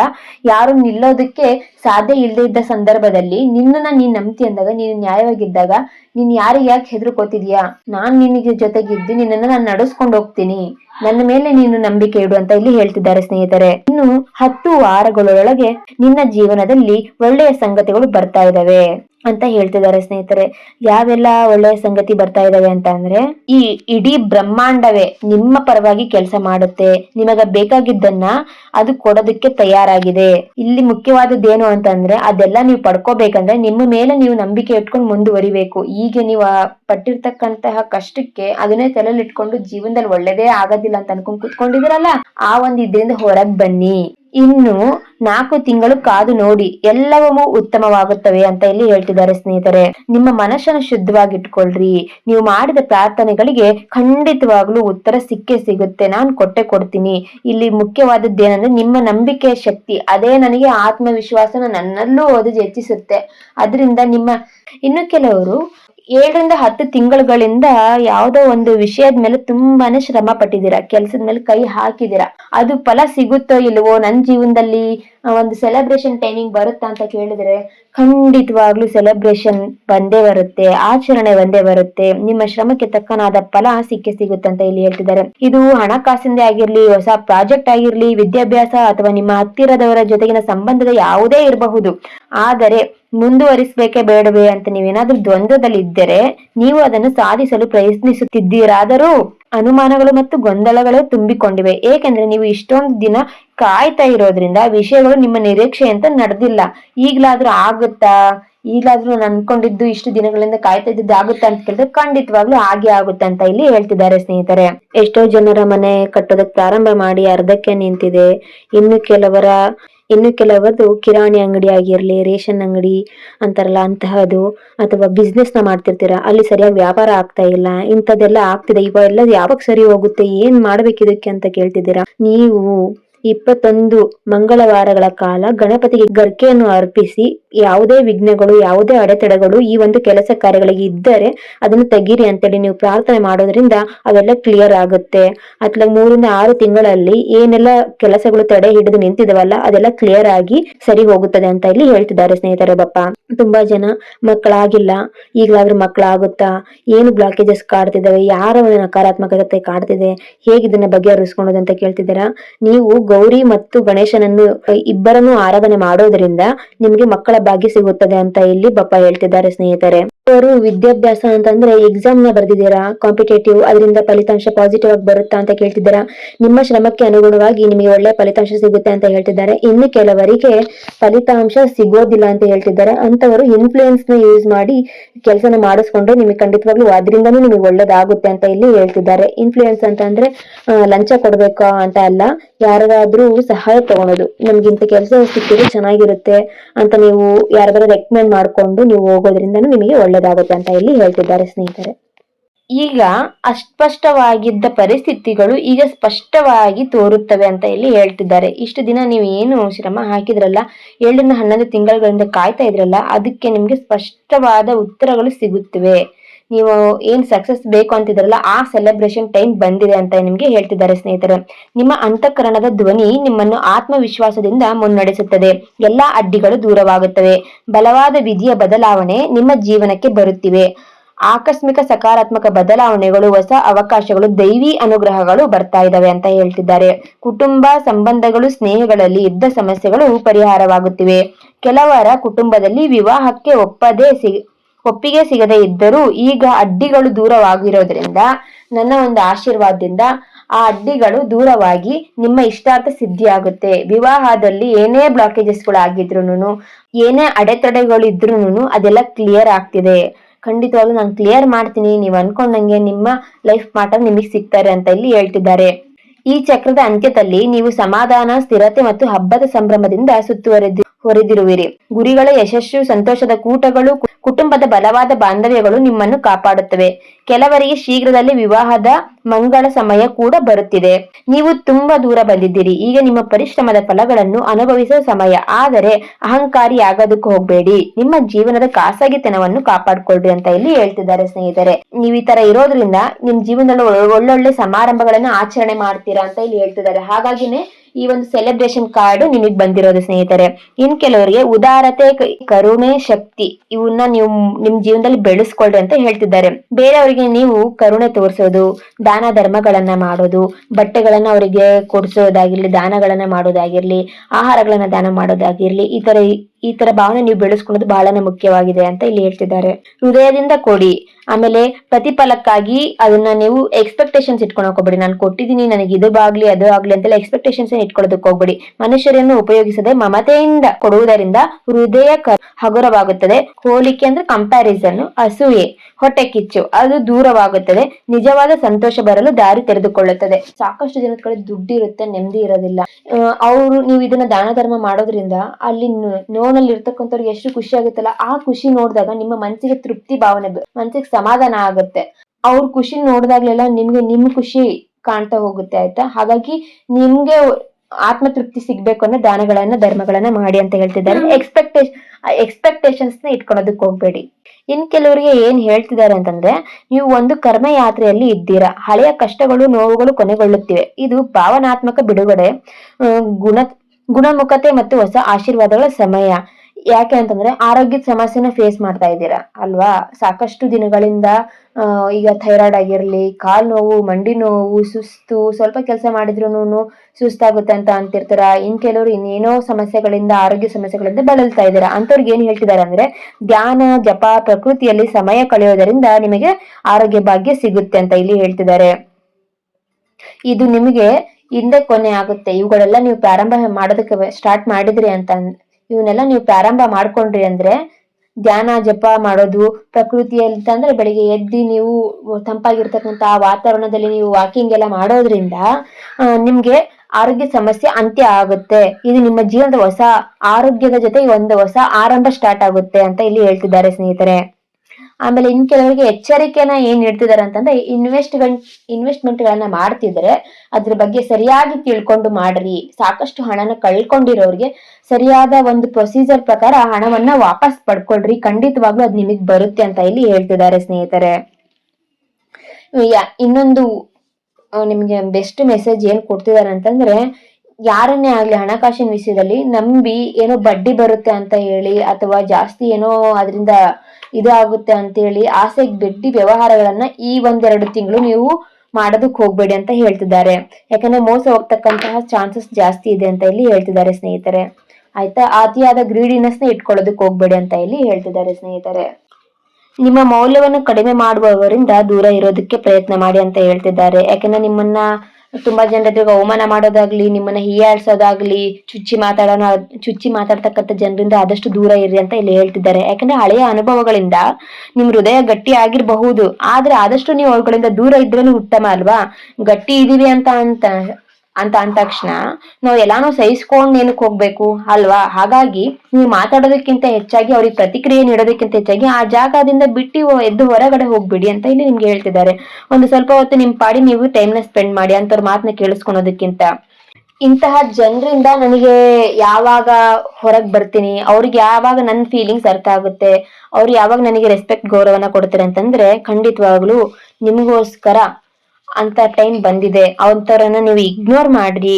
ಯಾರು ನಿಲ್ಲೋದಕ್ಕೆ ಸಾಧ್ಯ ಇಲ್ಲದೆ ಇದ್ದ ಸಂದರ್ಭದಲ್ಲಿ ನಿನ್ನನ್ನ ನೀನ್ ನಂಬ್ತಿ ಅಂದಾಗ, ನೀನು ನ್ಯಾಯವಾಗಿದ್ದಾಗ ನೀನ್ ಯಾರಿಗೆ ಯಾಕೆ ಹೆದರ್ಕೋತಿದ್ಯಾ? ನಾನ್ ನಿನಗೆ ಜೊತೆಗಿದ್ದು ನಿನ್ನನ್ನ ನಾನು ನಡೆಸ್ಕೊಂಡು ಹೋಗ್ತೀನಿ. ನನ್ನ ಮೇಲೆ ನೀನು ನಂಬಿಕೆ ಇಡು ಅಂತ ಇಲ್ಲಿ ಹೇಳ್ತಿದ್ದಾರೆ ಸ್ನೇಹಿತರೆ. ಇನ್ನು ಹತ್ತು ವಾರಗಳೊಳಗೆ ನಿನ್ನ ಜೀವನದಲ್ಲಿ ಒಳ್ಳೆಯ ಸಂಗತಿಗಳು ಬರ್ತಾ ಇದಾವೆ. ಅಂತ ಹೇಳ್ತಿದ್ದಾರೆ ಸ್ನೇಹಿತರೆ. ಯಾವೆಲ್ಲ ಒಳ್ಳೆಯ ಸಂಗತಿ ಬರ್ತಾ ಇದಾವೆ ಅಂತ ಅಂದ್ರೆ, ಈ ಇಡೀ ಬ್ರಹ್ಮಾಂಡವೇ ನಿಮ್ಮ ಪರವಾಗಿ ಕೆಲಸ ಮಾಡುತ್ತೆ. ನಿಮಗ ಬೇಕಾಗಿದ್ದನ್ನ ಅದು ಕೊಡೋದಕ್ಕೆ ತಯಾರಾಗಿದೆ. ಇಲ್ಲಿ ಮುಖ್ಯವಾದದ್ದೇನು ಅಂತಂದ್ರೆ ಅದೆಲ್ಲ ನೀವು ಪಡ್ಕೋಬೇಕಂದ್ರೆ ನಿಮ್ಮ ಮೇಲೆ ನೀವು ನಂಬಿಕೆ ಇಟ್ಕೊಂಡು ಮುಂದುವರಿಬೇಕು. ಈಗ ನೀವು ಪಟ್ಟಿರ್ತಕ್ಕಂತಹ ಕಷ್ಟಕ್ಕೆ ಅದನ್ನೇ ತಲೆಯಲ್ಲಿ ಇಟ್ಕೊಂಡು ಜೀವನದಲ್ಲಿ ಒಳ್ಳೇದೇ ಆಗೋದಿಲ್ಲ ಅಂತ ಅನ್ಕೊಂಡ್ ಕುತ್ಕೊಂಡಿದಿರಲ್ಲ ಆ ಒಂದ್ ಇದ್ರಿಂದ ಹೊರಗ್ ಬನ್ನಿ. ಇನ್ನು ನಾಲ್ಕು ತಿಂಗಳು ಕಾದು ನೋಡಿ ಎಲ್ಲವೂ ಉತ್ತಮವಾಗುತ್ತವೆ ಅಂತ ಇಲ್ಲಿ ಹೇಳ್ತಿದ್ದಾರೆ ಸ್ನೇಹಿತರೆ. ನಿಮ್ಮ ಮನಸ್ಸನ್ನು ಶುದ್ಧವಾಗಿಟ್ಕೊಳ್ರಿ. ನೀವು ಮಾಡಿದ ಪ್ರಾರ್ಥನೆಗಳಿಗೆ ಖಂಡಿತವಾಗ್ಲೂ ಉತ್ತರ ಸಿಕ್ಕೇ ಸಿಗುತ್ತೆ. ನಾನು ಕೊಟ್ಟೆ ಕೊಡ್ತೀನಿ. ಇಲ್ಲಿ ಮುಖ್ಯವಾದದ್ದು ಏನಂದ್ರೆ ನಿಮ್ಮ ನಂಬಿಕೆಯ ಶಕ್ತಿ. ಅದೇ ನನಗೆ ಆತ್ಮವಿಶ್ವಾಸನ ನನ್ನಲ್ಲೂ ಅದು ಹೆಚ್ಚಿಸುತ್ತೆ. ಅದರಿಂದ ನಿಮ್ಮ, ಇನ್ನು ಕೆಲವರು ಏಳರಿಂದ ಹತ್ತು ತಿಂಗಳುಗಳಿಂದ ಯಾವುದೋ ಒಂದು ವಿಷಯದ ಮೇಲೆ ತುಂಬಾನೇ ಶ್ರಮ ಪಟ್ಟಿದ್ದೀರಾ? ಕೆಲಸದ ಮೇಲೆ ಕೈ ಹಾಕಿದ್ದೀರಾ? ಅದು ಫಲ ಸಿಗುತ್ತೋ ಇಲ್ವೋ? ನನ್ನ ಜೀವನದಲ್ಲಿ ಒಂದು ಸೆಲೆಬ್ರೇಷನ್ ಟೈಮಿಂಗ್ ಬರುತ್ತಾ ಅಂತ ಕೇಳಿದ್ರೆ ಖಂಡಿತವಾಗ್ಲೂ ಸೆಲೆಬ್ರೇಷನ್ ಬಂದೇ ಬರುತ್ತೆ, ಆಚರಣೆ ಬಂದೇ ಬರುತ್ತೆ. ನಿಮ್ಮ ಶ್ರಮಕ್ಕೆ ತಕ್ಕನಾದ ಫಲ ಸಿಕ್ಕೇ ಸಿಗುತ್ತೆ ಅಂತ ಇಲ್ಲಿ ಹೇಳ್ತಿದ್ದಾರೆ. ಇದು ಹಣಕಾಸಿಂದೇ ಆಗಿರ್ಲಿ, ಹೊಸ ಪ್ರಾಜೆಕ್ಟ್ ಆಗಿರ್ಲಿ, ವಿದ್ಯಾಭ್ಯಾಸ ಅಥವಾ ನಿಮ್ಮ ಹತ್ತಿರದವರ ಜೊತೆಗಿನ ಸಂಬಂಧದ ಯಾವುದೇ ಇರಬಹುದು. ಆದರೆ ಮುಂದುವರಿಸಬೇಕೇ ಬೇಡವೇ ಅಂತ ನೀವೇನಾದ್ರೂ ದ್ವಂದ್ವದಲ್ಲಿ ಇದ್ದರೆ ನೀವು ಅದನ್ನು ಸಾಧಿಸಲು ಪ್ರಯತ್ನಿಸುತ್ತಿದ್ದೀರಾದರೂ ಅನುಮಾನಗಳು ಮತ್ತು ಗೊಂದಲಗಳು ತುಂಬಿಕೊಂಡಿವೆ. ಏಕೆಂದ್ರೆ ನೀವು ಇಷ್ಟೊಂದು ದಿನ ಕಾಯ್ತಾ ಇರೋದ್ರಿಂದ ವಿಷಯಗಳು ನಿಮ್ಮ ನಿರೀಕ್ಷೆಯಂತೆ ನಡೆದಿಲ್ಲ. ಈಗ್ಲಾದ್ರೂ ಆಗುತ್ತಾ? ಈಗಲಾದ್ರೂ ನಾನು ಅನ್ಕೊಂಡಿದ್ದು ಇಷ್ಟು ದಿನಗಳಿಂದ ಕಾಯ್ತಾ ಇದ್ದಿದ್ದು ಆಗುತ್ತಾ ಅಂತ ಕೇಳಿದ್ರೆ ಖಂಡಿತವಾಗ್ಲೂ ಹಾಗೆ ಆಗುತ್ತೆ ಅಂತ ಇಲ್ಲಿ ಹೇಳ್ತಿದ್ದಾರೆ ಸ್ನೇಹಿತರೆ. ಎಷ್ಟೋ ಜನರ ಮನೆ ಕಟ್ಟೋದಕ್ಕೆ ಪ್ರಾರಂಭ ಮಾಡಿ ಅರ್ಧಕ್ಕೆ ನಿಂತಿದೆ. ಇನ್ನು ಕೆಲವರ ಇನ್ನು ಕೆಲವದು ಕಿರಾಣಿ ಅಂಗಡಿ ಆಗಿರ್ಲಿ, ರೇಷನ್ ಅಂಗಡಿ ಅಂತಾರಲ್ಲ, ಅಂತಹದು ಅಥವಾ ಬಿಸ್ನೆಸ್ನ ಮಾಡ್ತಿರ್ತೀರಾ, ಅಲ್ಲಿ ಸರಿಯಾಗಿ ವ್ಯಾಪಾರ ಆಗ್ತಾ ಇಲ್ಲ, ಇಂಥದ್ದೆಲ್ಲ ಆಗ್ತಿದೆ. ಇವೆಲ್ಲ ಯಾವಾಗ ಸರಿ ಹೋಗುತ್ತೆ, ಏನ್ ಮಾಡ್ಬೇಕು ಇದಕ್ಕೆ ಅಂತ ಕೇಳ್ತಿದ್ದೀರಾ? ನೀವು ಇಪ್ಪತ್ತೊಂದು ಮಂಗಳವಾರಗಳ ಕಾಲ ಗಣಪತಿಗೆ ಗರ್ಕೆಯನ್ನು ಅರ್ಪಿಸಿ ಯಾವುದೇ ವಿಘ್ನಗಳು, ಯಾವುದೇ ಅಡೆತಡೆಗಳು ಈ ಒಂದು ಕೆಲಸ ಕಾರ್ಯಗಳಿಗೆ ಇದ್ದರೆ ಅದನ್ನು ತೆಗೀರಿ ಅಂತೇಳಿ ನೀವು ಪ್ರಾರ್ಥನೆ ಮಾಡೋದ್ರಿಂದ ಅವೆಲ್ಲ ಕ್ಲಿಯರ್ ಆಗುತ್ತೆ. ಅಥವಾ ಮೂರಿಂದ ಆರು ತಿಂಗಳಲ್ಲಿ ಏನೆಲ್ಲ ಕೆಲಸಗಳು ತಡೆ ಹಿಡಿದು ನಿಂತಿದವಲ್ಲ ಅದೆಲ್ಲ ಕ್ಲಿಯರ್ ಆಗಿ ಸರಿ ಹೋಗುತ್ತದೆ ಅಂತ ಇಲ್ಲಿ ಹೇಳ್ತಿದ್ದಾರೆ ಸ್ನೇಹಿತರೆ ಬಪ್ಪ ತುಂಬಾ ಜನ ಮಕ್ಕಳಾಗಿಲ್ಲ. ಈಗಲಾದ್ರೂ ಮಕ್ಕಳಾಗುತ್ತಾ? ಏನು ಬ್ಲಾಕೇಜಸ್ ಕಾಡ್ತಿದಾವೆ ಯಾರ ಒಂದು ನಕಾರಾತ್ಮಕತೆ ಕಾಡ್ತಿದೆ? ಹೇಗೆ ಇದನ್ನ ಬಗೆಹರಿಸ್ಕೊಳ್ಳೋದು ಅಂತ ಕೇಳ್ತಿದ್ದೀರಾ? ನೀವು ಗೌರಿ ಮತ್ತು ಗಣೇಶನನ್ನು ಇಬ್ಬರನ್ನು ಆರಾಧನೆ ಮಾಡೋದ್ರಿಂದ ನಿಮ್ಗೆ ಮಕ್ಕಳ ಭಾಗ್ಯ ಸಿಗುತ್ತದೆ ಅಂತ ಇಲ್ಲಿ ಬಪ್ಪ ಹೇಳ್ತಿದ್ದಾರೆ ಸ್ನೇಹಿತರೆ. ಅವರು ವಿದ್ಯಾಭ್ಯಾಸ ಅಂತಂದ್ರೆ ಎಕ್ಸಾಮ್ನ ಬರ್ದಿದ್ದೀರಾ? ಕಾಂಪಿಟೇಟಿವ್ ಅದರಿಂದ ಫಲಿತಾಂಶ ಪಾಸಿಟಿವ್ ಆಗಿ ಬರುತ್ತಾ ಅಂತ ಕೇಳ್ತಿದ್ದೀರಾ? ನಿಮ್ಮ ಶ್ರಮಕ್ಕೆ ಅನುಗುಣವಾಗಿ ನಿಮಗೆ ಒಳ್ಳೆ ಫಲಿತಾಂಶ ಸಿಗುತ್ತೆ ಅಂತ ಹೇಳ್ತಿದ್ದಾರೆ. ಇನ್ನು ಕೆಲವರಿಗೆ ಫಲಿತಾಂಶ ಸಿಗೋದಿಲ್ಲ ಅಂತ ಹೇಳ್ತಿದ್ದಾರೆ. ಅಂತವರು ಇನ್ಫ್ಲೂಯೆನ್ಸ್ನ ಯೂಸ್ ಮಾಡಿ ಕೆಲಸನ ಮಾಡಿಸ್ಕೊಂಡ್ರೆ ನಿಮಗೆ ಖಂಡಿತವಾಗ್ಲೂ ಅದರಿಂದನೂ ನಿಮಗೆ ಒಳ್ಳೇದಾಗುತ್ತೆ ಅಂತ ಇಲ್ಲಿ ಹೇಳ್ತಿದ್ದಾರೆ. ಇನ್ಫ್ಲೂಯೆನ್ಸ್ ಅಂತ ಅಂದ್ರೆ ಲಂಚ ಕೊಡ್ಬೇಕಾ ಅಂತ ಅಲ್ಲ, ಯಾರಿಗಾದ್ರೂ ಸಹಾಯ ತಗೊಳೋದು. ನಮ್ಗಿಂತ ಕೆಲಸ ಸಿಕ್ಕಿದ್ರೆ ಚೆನ್ನಾಗಿರುತ್ತೆ ಅಂತ ನೀವು ಯಾರಾದ್ರೂ ರೆಕಮೆಂಡ್ ಮಾಡ್ಕೊಂಡು ನೀವು ಹೋಗೋದ್ರಿಂದನೂ ನಿಮಗೆ ಒಳ್ಳೇದಾಗುತ್ತೆ ಅಂತ ಇಲ್ಲಿ ಹೇಳ್ತಿದ್ದಾರೆ ಸ್ನೇಹಿತರೆ. ಈಗ ಅಸ್ಪಷ್ಟವಾಗಿದ್ದ ಪರಿಸ್ಥಿತಿಗಳು ಈಗ ಸ್ಪಷ್ಟವಾಗಿ ತೋರುತ್ತವೆ ಅಂತ ಇಲ್ಲಿ ಹೇಳ್ತಿದ್ದಾರೆ. ಇಷ್ಟು ದಿನ ನೀವು ಏನು ಶ್ರಮ ಹಾಕಿದ್ರಲ್ಲ, ಏಳರಿಂದ ಹನ್ನೊಂದು ತಿಂಗಳುಗಳಿಂದ ಕಾಯ್ತಾ ಇದ್ರಲ್ಲ, ಅದಕ್ಕೆ ನಿಮ್ಗೆ ಸ್ಪಷ್ಟವಾದ ಉತ್ತರಗಳು ಸಿಗುತ್ತವೆ. ನೀವು ಏನ್ ಸಕ್ಸಸ್ ಬೇಕು ಅಂತಿದ್ರಲ್ಲ, ಆ ಸೆಲೆಬ್ರೇಷನ್ ಟೈಮ್ ಬಂದಿದೆ ಅಂತ ನಿಮ್ಗೆ ಹೇಳ್ತಿದ್ದಾರೆ ಸ್ನೇಹಿತರೆ. ನಿಮ್ಮ ಅಂತಃಕರಣದ ಧ್ವನಿ ನಿಮ್ಮನ್ನು ಆತ್ಮವಿಶ್ವಾಸದಿಂದ ಮುನ್ನಡೆಸುತ್ತದೆ. ಎಲ್ಲಾ ಅಡ್ಡಿಗಳು ದೂರವಾಗುತ್ತವೆ. ಬಲವಾದ ವಿಧಿಯ ಬದಲಾವಣೆ ನಿಮ್ಮ ಜೀವನಕ್ಕೆ ಬರುತ್ತಿವೆ. ಆಕಸ್ಮಿಕ ಸಕಾರಾತ್ಮಕ ಬದಲಾವಣೆಗಳು, ಹೊಸ ಅವಕಾಶಗಳು, ದೈವಿ ಅನುಗ್ರಹಗಳು ಬರ್ತಾ ಇದಾವೆ ಅಂತ ಹೇಳ್ತಿದ್ದಾರೆ. ಕುಟುಂಬ ಸಂಬಂಧಗಳು, ಸ್ನೇಹಗಳಲ್ಲಿ ಇದ್ದ ಸಮಸ್ಯೆಗಳು ಪರಿಹಾರವಾಗುತ್ತಿವೆ. ಕೆಲವರ ಕುಟುಂಬದಲ್ಲಿ ವಿವಾಹಕ್ಕೆ ಒಪ್ಪದೇ ಸಿ ಒಪ್ಪಿಗೆ ಸಿಗದೇ ಇದ್ದರೂ ಈಗ ಅಡ್ಡಿಗಳು ದೂರವಾಗಿರೋದ್ರಿಂದ, ನನ್ನ ಒಂದು ಆಶೀರ್ವಾದದಿಂದ ಆ ಅಡ್ಡಿಗಳು ದೂರವಾಗಿ ನಿಮ್ಮ ಇಷ್ಟಾರ್ಥ ಸಿದ್ಧಿಯಾಗುತ್ತೆ. ವಿವಾಹದಲ್ಲಿ ಏನೇ ಬ್ಲಾಕೇಜಸ್ಗಳು ಆಗಿದ್ರು ಏನೇ ಅಡೆತಡೆಗಳು ಇದ್ರೂನು ಅದೆಲ್ಲ ಕ್ಲಿಯರ್ ಆಗ್ತಿದೆ. ಖಂಡಿತವಾಗ್ಲೂ ನಾನು ಕ್ಲಿಯರ್ ಮಾಡ್ತೀನಿ. ನೀವು ಅನ್ಕೊಂಡಂಗೆ ನಿಮ್ಮ ಲೈಫ್ ಪಾರ್ಟ್ನರ್ ನಿಮಗೆ ಸಿಗ್ತಾರೆ ಅಂತ ಇಲ್ಲಿ ಹೇಳ್ತಿದ್ದಾರೆ. ಈ ಚಕ್ರದ ಅಂತ್ಯದಲ್ಲಿ ನೀವು ಸಮಾಧಾನ, ಸ್ಥಿರತೆ ಮತ್ತು ಹಬ್ಬದ ಸಂಭ್ರಮದಿಂದ ಸುತ್ತುವರೆದಿ, ಹೊರದಿರುವಿರಿ. ಗುರಿಗಳ ಯಶಸ್ಸು, ಸಂತೋಷದ ಕೂಟಗಳು ಕುಟುಂಬದ ಬಲವಾದ ಬಾಂಧವ್ಯಗಳು ನಿಮ್ಮನ್ನು ಕಾಪಾಡುತ್ತವೆ. ಕೆಲವರಿಗೆ ಶೀಘ್ರದಲ್ಲಿ ವಿವಾಹದ ಮಂಗಳ ಸಮಯ ಕೂಡ ಬರುತ್ತಿದೆ. ನೀವು ತುಂಬಾ ದೂರ ಬಂದಿದ್ದೀರಿ. ಈಗ ನಿಮ್ಮ ಪರಿಶ್ರಮದ ಫಲಗಳನ್ನು ಅನುಭವಿಸುವ ಸಮಯ. ಆದರೆ ಅಹಂಕಾರಿ ಆಗೋದಕ್ಕೆ ಹೋಗಬೇಡಿ. ನಿಮ್ಮ ಜೀವನದ ಖಾಸಗಿತನವನ್ನು ಕಾಪಾಡ್ಕೊಳ್ರಿ ಅಂತ ಇಲ್ಲಿ ಹೇಳ್ತಿದ್ದಾರೆ ಸ್ನೇಹಿತರೆ. ನೀವು ಈ ತರ ಇರೋದ್ರಿಂದ ನಿಮ್ ಜೀವನದಲ್ಲಿ ಒಳ್ಳೊಳ್ಳೆ ಸಮಾರಂಭಗಳನ್ನ ಆಚರಣೆ ಮಾಡ್ತೀರಾ. ಮಾಡ್ತೀರಾ ಅಂತ ಇಲ್ಲಿ ಹೇಳ್ತಿದ್ದಾರೆ. ಹಾಗಾಗಿನೇ ಈ ಒಂದು ಸೆಲೆಬ್ರೇಷನ್ ಕಾರ್ಡ್ ನಿಮಗ್ ಬಂದಿರೋದು ಸ್ನೇಹಿತರೆ. ಇನ್ ಕೆಲವರಿಗೆ ಉದಾರತೆ ಕರುಣೆ, ಶಕ್ತಿ ಇವನ್ನ ನೀವು ನಿಮ್ ಜೀವನದಲ್ಲಿ ಬೆಳೆಸ್ಕೊಳ್ರಿ ಅಂತ ಹೇಳ್ತಿದ್ದಾರೆ. ಬೇರೆಯವರಿಗೆ ನೀವು ಕರುಣೆ ತೋರಿಸೋದು, ದಾನ ಧರ್ಮಗಳನ್ನ ಮಾಡೋದು, ಬಟ್ಟೆಗಳನ್ನ ಅವರಿಗೆ ಕೊಡಿಸೋದಾಗಿರ್ಲಿ, ದಾನಗಳನ್ನ ಮಾಡೋದಾಗಿರ್ಲಿ, ಆಹಾರಗಳನ್ನ ದಾನ ಮಾಡೋದಾಗಿರ್ಲಿ, ಈ ತರ ಈ ತರ ಭಾವನೆ ನೀವು ಬೆಳೆಸ್ಕೊಳ್ಳೋದು ಬಹಳನೇ ಮುಖ್ಯವಾಗಿದೆ ಅಂತ ಇಲ್ಲಿ ಹೇಳ್ತಿದ್ದಾರೆ. ಹೃದಯದಿಂದ ಕೊಡಿ, ಆಮೇಲೆ ಪ್ರತಿಫಲಕ್ಕಾಗಿ ಅದನ್ನ ನೀವು ಎಕ್ಸ್ಪೆಕ್ಟೇಷನ್ಸ್ ಇಟ್ಕೊಳಕ್ ಹೋಗ್ಬೇಡಿ ನಾನು ಕೊಟ್ಟಿದ್ದೀನಿ, ನನಗೆ ಇದು ಆಗ್ಲಿ, ಅದು ಆಗ್ಲಿ ಅಂತೆಲ್ಲ ಎಕ್ಸ್ಪೆಕ್ಟೇಷನ್ಸ್ ಇಟ್ಕೊಳ್ಳೋದಕ್ಕೆ ಹೋಗ್ಬೇಡಿ. ಮನುಷ್ಯರನ್ನು ಉಪಯೋಗಿಸದೆ ಮಮತೆಯಿಂದ ಕೊಡುವುದರಿಂದ ಹೃದಯ ಹಗುರವಾಗುತ್ತದೆ. ಹೋಲಿಕೆ ಅಂದ್ರೆ ಕಂಪ್ಯಾರಿಸನ್ ಅಸೂಯೆ, ಹೊಟ್ಟೆ ಕಿಚ್ಚು, ಅದು ದೂರವಾಗುತ್ತದೆ. ನಿಜವಾದ ಸಂತೋಷ ಬರಲು ದಾರಿ ತೆರೆದುಕೊಳ್ಳುತ್ತದೆ. ಸಾಕಷ್ಟು ಜನದ ಕಡೆ ದುಡ್ಡು ನೆಮ್ಮದಿ ಇರೋದಿಲ್ಲ. ಅವರು ನೀವು ಇದನ್ನ ದಾನ ಧರ್ಮ ಮಾಡೋದ್ರಿಂದ ಅಲ್ಲಿ ನೋನಲ್ಲಿ ಇರ್ತಕ್ಕಂಥವ್ರಿಗೆ ಎಷ್ಟು ಖುಷಿ ಆಗುತ್ತಲ್ಲ ಆ ಖುಷಿ ನೋಡಿದಾಗ ನಿಮ್ಮ ಮನಸ್ಸಿಗೆ ತೃಪ್ತಿ ಭಾವನೆ ಮನಸ್ಸಿಗೆ ಮನ್ಸಿಗೆ ಸಮಾಧಾನ ಆಗುತ್ತೆ. ಅವ್ರ ಖುಷಿ ನೋಡಿದಾಗ್ಲೆಲ್ಲ ನಿಮ್ಗೆ ನಿಮ್ ಖುಷಿ ಕಾಣ್ತಾ ಹೋಗುತ್ತೆ ಆಯ್ತಾ? ಹಾಗಾಗಿ ನಿಮ್ಗೆ ಆತ್ಮತೃಪ್ತಿ ಸಿಗ್ಬೇಕು ಅಂದ್ರೆ ದಾನಗಳನ್ನ ಧರ್ಮಗಳನ್ನ ಮಾಡಿ ಅಂತ ಹೇಳ್ತಿದ್ದಾರೆ. ಎಕ್ಸ್ಪೆಕ್ಟೇಷನ್ ಎಕ್ಸ್ಪೆಕ್ಟೇಷನ್ಸ್ನ ಇಟ್ಕೊಳ್ಳೋದಕ್ಕೆ ಹೋಗ್ಬೇಡಿ. ಇನ್ ಕೆಲವರಿಗೆ ಏನ್ ಹೇಳ್ತಿದ್ದಾರೆ ಅಂತಂದ್ರೆ ನೀವು ಒಂದು ಕರ್ಮ ಯಾತ್ರೆಯಲ್ಲಿ ಇದ್ದೀರಾ. ಹಳೆಯ ಕಷ್ಟಗಳು ನೋವುಗಳು ಕೊನೆಗೊಳ್ಳುತ್ತಿವೆ. ಇದು ಭಾವನಾತ್ಮಕ ಬಿಡುಗಡೆ ಗುಣ ಗುಣಮುಖತೆ ಮತ್ತು ಹೊಸ ಆಶೀರ್ವಾದಗಳ ಸಮಯ. ಯಾಕೆ ಅಂತಂದ್ರೆ ಆರೋಗ್ಯದ ಸಮಸ್ಯೆನ ಫೇಸ್ ಮಾಡ್ತಾ ಇದ್ದೀರಾ, ಅಲ್ವಾ? ಸಾಕಷ್ಟು ದಿನಗಳಿಂದ ಈಗ ಥೈರಾಯ್ಡ್ ಆಗಿರ್ಲಿ, ಕಾಲ್ ನೋವು, ಮಂಡಿ ನೋವು, ಸುಸ್ತು, ಸ್ವಲ್ಪ ಕೆಲಸ ಮಾಡಿದ್ರು ಸುಸ್ತಾಗುತ್ತೆ ಅಂತ ಅಂತಿರ್ತಾರ? ಇನ್ ಕೆಲವರು ಇನ್ನೇನೋ ಸಮಸ್ಯೆಗಳಿಂದ, ಆರೋಗ್ಯ ಸಮಸ್ಯೆಗಳಿಂದ ಬಳಲ್ತಾ ಇದ್ದೀರಾ? ಅಂತವ್ರಿಗೆ ಏನ್ ಹೇಳ್ತಿದ್ದಾರೆ ಅಂದ್ರೆ ಧ್ಯಾನ, ಜಪ, ಪ್ರಕೃತಿಯಲ್ಲಿ ಸಮಯ ಕಳೆಯೋದರಿಂದ ನಿಮಗೆ ಆರೋಗ್ಯ ಭಾಗ್ಯ ಸಿಗುತ್ತೆ ಅಂತ ಇಲ್ಲಿ ಹೇಳ್ತಿದ್ದಾರೆ. ಇದು ನಿಮಗೆ ಹಿಂದೆ ಕೊನೆ ಆಗುತ್ತೆ. ಇವುಗಳೆಲ್ಲ ನೀವು ಪ್ರಾರಂಭ ಮಾಡೋದಕ್ಕೆ ಸ್ಟಾರ್ಟ್ ಮಾಡಿದ್ರಿ ಅಂತ ಇವನ್ನೆಲ್ಲ ನೀವು ಪ್ರಾರಂಭ ಮಾಡ್ಕೊಂಡ್ರಿ ಅಂದ್ರೆ ಧ್ಯಾನ, ಜಪ ಮಾಡೋದು, ಪ್ರಕೃತಿಯಲ್ಲಿ ಅಂದ್ರೆ ಬೆಳಿಗ್ಗೆ ಎದ್ದು ನೀವು ತಂಪಾಗಿರ್ತಕ್ಕಂಥ ವಾತಾವರಣದಲ್ಲಿ ನೀವು ವಾಕಿಂಗ್ ಎಲ್ಲ ಮಾಡೋದ್ರಿಂದ ನಿಮ್ಗೆ ಆರೋಗ್ಯ ಸಮಸ್ಯೆ ಅಂತ್ಯ ಆಗುತ್ತೆ. ಇದು ನಿಮ್ಮ ಜೀವನದ ಹೊಸ ಆರೋಗ್ಯದ ಜೊತೆ ಒಂದು ಹೊಸ ಆರಂಭ ಸ್ಟಾರ್ಟ್ ಆಗುತ್ತೆ ಅಂತ ಇಲ್ಲಿ ಹೇಳ್ತಿದ್ದಾರೆ ಸ್ನೇಹಿತರೆ. ಆಮೇಲೆ ಇನ್ ಕೆಲವರಿಗೆ ಎಚ್ಚರಿಕೆನ ಏನ್ ನೀಡ್ತಿದ್ದಾರೆ ಅಂತಂದ್ರೆ ಇನ್ವೆಸ್ಟ್ಮೆಂಟ್ ಇನ್ವೆಸ್ಟ್ಮೆಂಟ್ ಗಳನ್ನ ಮಾಡ್ತಿದ್ರೆ. ಅದ್ರ ಬಗ್ಗೆ ಸರಿಯಾಗಿ ತಿಳ್ಕೊಂಡು ಮಾಡ್ರಿ. ಸಾಕಷ್ಟು ಹಣನ ಕಳ್ಕೊಂಡಿರೋರಿಗೆ ಸರಿಯಾದ ಒಂದು ಪ್ರೊಸೀಜರ್ ಪ್ರಕಾರ ಹಣವನ್ನ ವಾಪಸ್ ಪಡ್ಕೊಳ್ರಿ. ಖಂಡಿತವಾಗ್ಲೂ ಅದ್ ನಿಮಗ್ ಬರುತ್ತೆ ಅಂತ ಇಲ್ಲಿ ಹೇಳ್ತಿದ್ದಾರೆ ಸ್ನೇಹಿತರೆ. ಇನ್ನೊಂದು ನಿಮ್ಗೆ ಬೆಸ್ಟ್ ಮೆಸೇಜ್ ಏನ್ ಕೊಡ್ತಿದ್ದಾರೆ ಅಂತಂದ್ರೆ, ಯಾರನ್ನೇ ಆಗ್ಲಿ ಹಣಕಾಸಿನ ವಿಷಯದಲ್ಲಿ ನಂಬಿ ಏನೋ ಬಡ್ಡಿ ಬರುತ್ತೆ ಅಂತ ಹೇಳಿ, ಅಥವಾ ಜಾಸ್ತಿ ಏನೋ ಅದರಿಂದ ಇದು ಆಗುತ್ತೆ ಅಂತ ಹೇಳಿ ಆಸೆಗೆ ಬಿಟ್ಟು ವ್ಯವಹಾರಗಳನ್ನ ಈ ಒಂದೆರಡು ತಿಂಗಳು ನೀವು ಮಾಡೋದಕ್ಕೆ ಹೋಗ್ಬೇಡಿ ಅಂತ ಹೇಳ್ತಿದ್ದಾರೆ. ಯಾಕಂದ್ರೆ ಮೋಸ ಹೋಗ್ತಕ್ಕಂತಹ ಚಾನ್ಸಸ್ ಜಾಸ್ತಿ ಇದೆ ಅಂತ ಇಲ್ಲಿ ಹೇಳ್ತಿದ್ದಾರೆ ಸ್ನೇಹಿತರೆ. ಆಯ್ತಾ? ಅತಿಯಾದ ಗ್ರೀಡಿನೆಸ್ನ ಇಟ್ಕೊಳ್ಳೋದಕ್ಕೆ ಹೋಗ್ಬೇಡಿ ಅಂತ ಇಲ್ಲಿ ಹೇಳ್ತಿದ್ದಾರೆ ಸ್ನೇಹಿತರೆ. ನಿಮ್ಮ ಮೌಲ್ಯವನ್ನು ಕಡಿಮೆ ಮಾಡುವವರಿಂದ ದೂರ ಇರೋದಕ್ಕೆ ಪ್ರಯತ್ನ ಮಾಡಿ ಅಂತ ಹೇಳ್ತಿದ್ದಾರೆ. ಯಾಕಂದ್ರೆ ನಿಮ್ಮನ್ನ ತುಂಬಾ ಜನರ ಅವಮಾನ ಮಾಡೋದಾಗ್ಲಿ, ನಿಮ್ಮನ್ನ ಹೀಯಾಳ್ಸೋದಾಗ್ಲಿ, ಚುಚ್ಚಿ ಮಾತಾಡೋಣ, ಚುಚ್ಚಿ ಮಾತಾಡ್ತಕ್ಕಂಥ ಜನರಿಂದ ಆದಷ್ಟು ದೂರ ಇರಿ ಅಂತ ಇಲ್ಲಿ ಹೇಳ್ತಿದ್ದಾರೆ. ಯಾಕಂದ್ರೆ ಹಳೆಯ ಅನುಭವಗಳಿಂದ ನಿಮ್ ಹೃದಯ ಗಟ್ಟಿ ಆಗಿರಬಹುದು. ಆದ್ರೆ ಆದಷ್ಟು ನೀವು ಅವುಗಳಿಂದ ದೂರ ಇದ್ರೇನು ಉತ್ತಮ ಅಲ್ವಾ? ಗಟ್ಟಿ ಇದೀವಿ ಅಂತ ಅಂತ ಅಂತ ಅಂದ ತಕ್ಷಣ, ನಾವು ಎಲ್ಲಾನು ಸಹಿಸ್ಕೊಂಡ್ ಏನಕ್ಕೆ ಹೋಗ್ಬೇಕು, ಅಲ್ವಾ? ಹಾಗಾಗಿ ನೀವು ಮಾತಾಡೋದಕ್ಕಿಂತ ಹೆಚ್ಚಾಗಿ ಅವ್ರಿಗೆ ಪ್ರತಿಕ್ರಿಯೆ ನೀಡೋದಕ್ಕಿಂತ ಹೆಚ್ಚಾಗಿ ಆ ಜಾಗದಿಂದ ಬಿಟ್ಟು ಎದ್ದು ಹೊರಗಡೆ ಹೋಗ್ಬಿಡಿ ಅಂತ ಇಲ್ಲಿ ನಿಮ್ಗೆ ಹೇಳ್ತಿದ್ದಾರೆ. ಒಂದು ಸ್ವಲ್ಪ ಹೊತ್ತು ನಿಮ್ ಪಾಡಿ ನೀವು ಟೈಮ್ನ ಸ್ಪೆಂಡ್ ಮಾಡಿ ಅಂತವ್ರ ಮಾತನ್ನ ಕೇಳಿಸ್ಕೊಳೋದಕ್ಕಿಂತ. ಇಂತಹ ಜನರಿಂದ ನನಗೆ ಯಾವಾಗ ಹೊರಗ್ ಬರ್ತೀನಿ? ಅವ್ರಿಗೆ ಯಾವಾಗ ನನ್ನ ಫೀಲಿಂಗ್ಸ್ ಅರ್ಥ ಆಗುತ್ತೆ? ಅವ್ರು ಯಾವಾಗ ನನಗೆ ರೆಸ್ಪೆಕ್ಟ್ ಗೌರವನ ಕೊಡ್ತಾರೆ ಅಂತಂದ್ರೆ ಖಂಡಿತವಾಗ್ಲೂ ನಿಮಗೋಸ್ಕರ ಅಂತ ಟೈಮ್ ಬಂದಿದೆ. ಅಂತವ್ರನ್ನ ನೀವು ಇಗ್ನೋರ್ ಮಾಡ್ರಿ.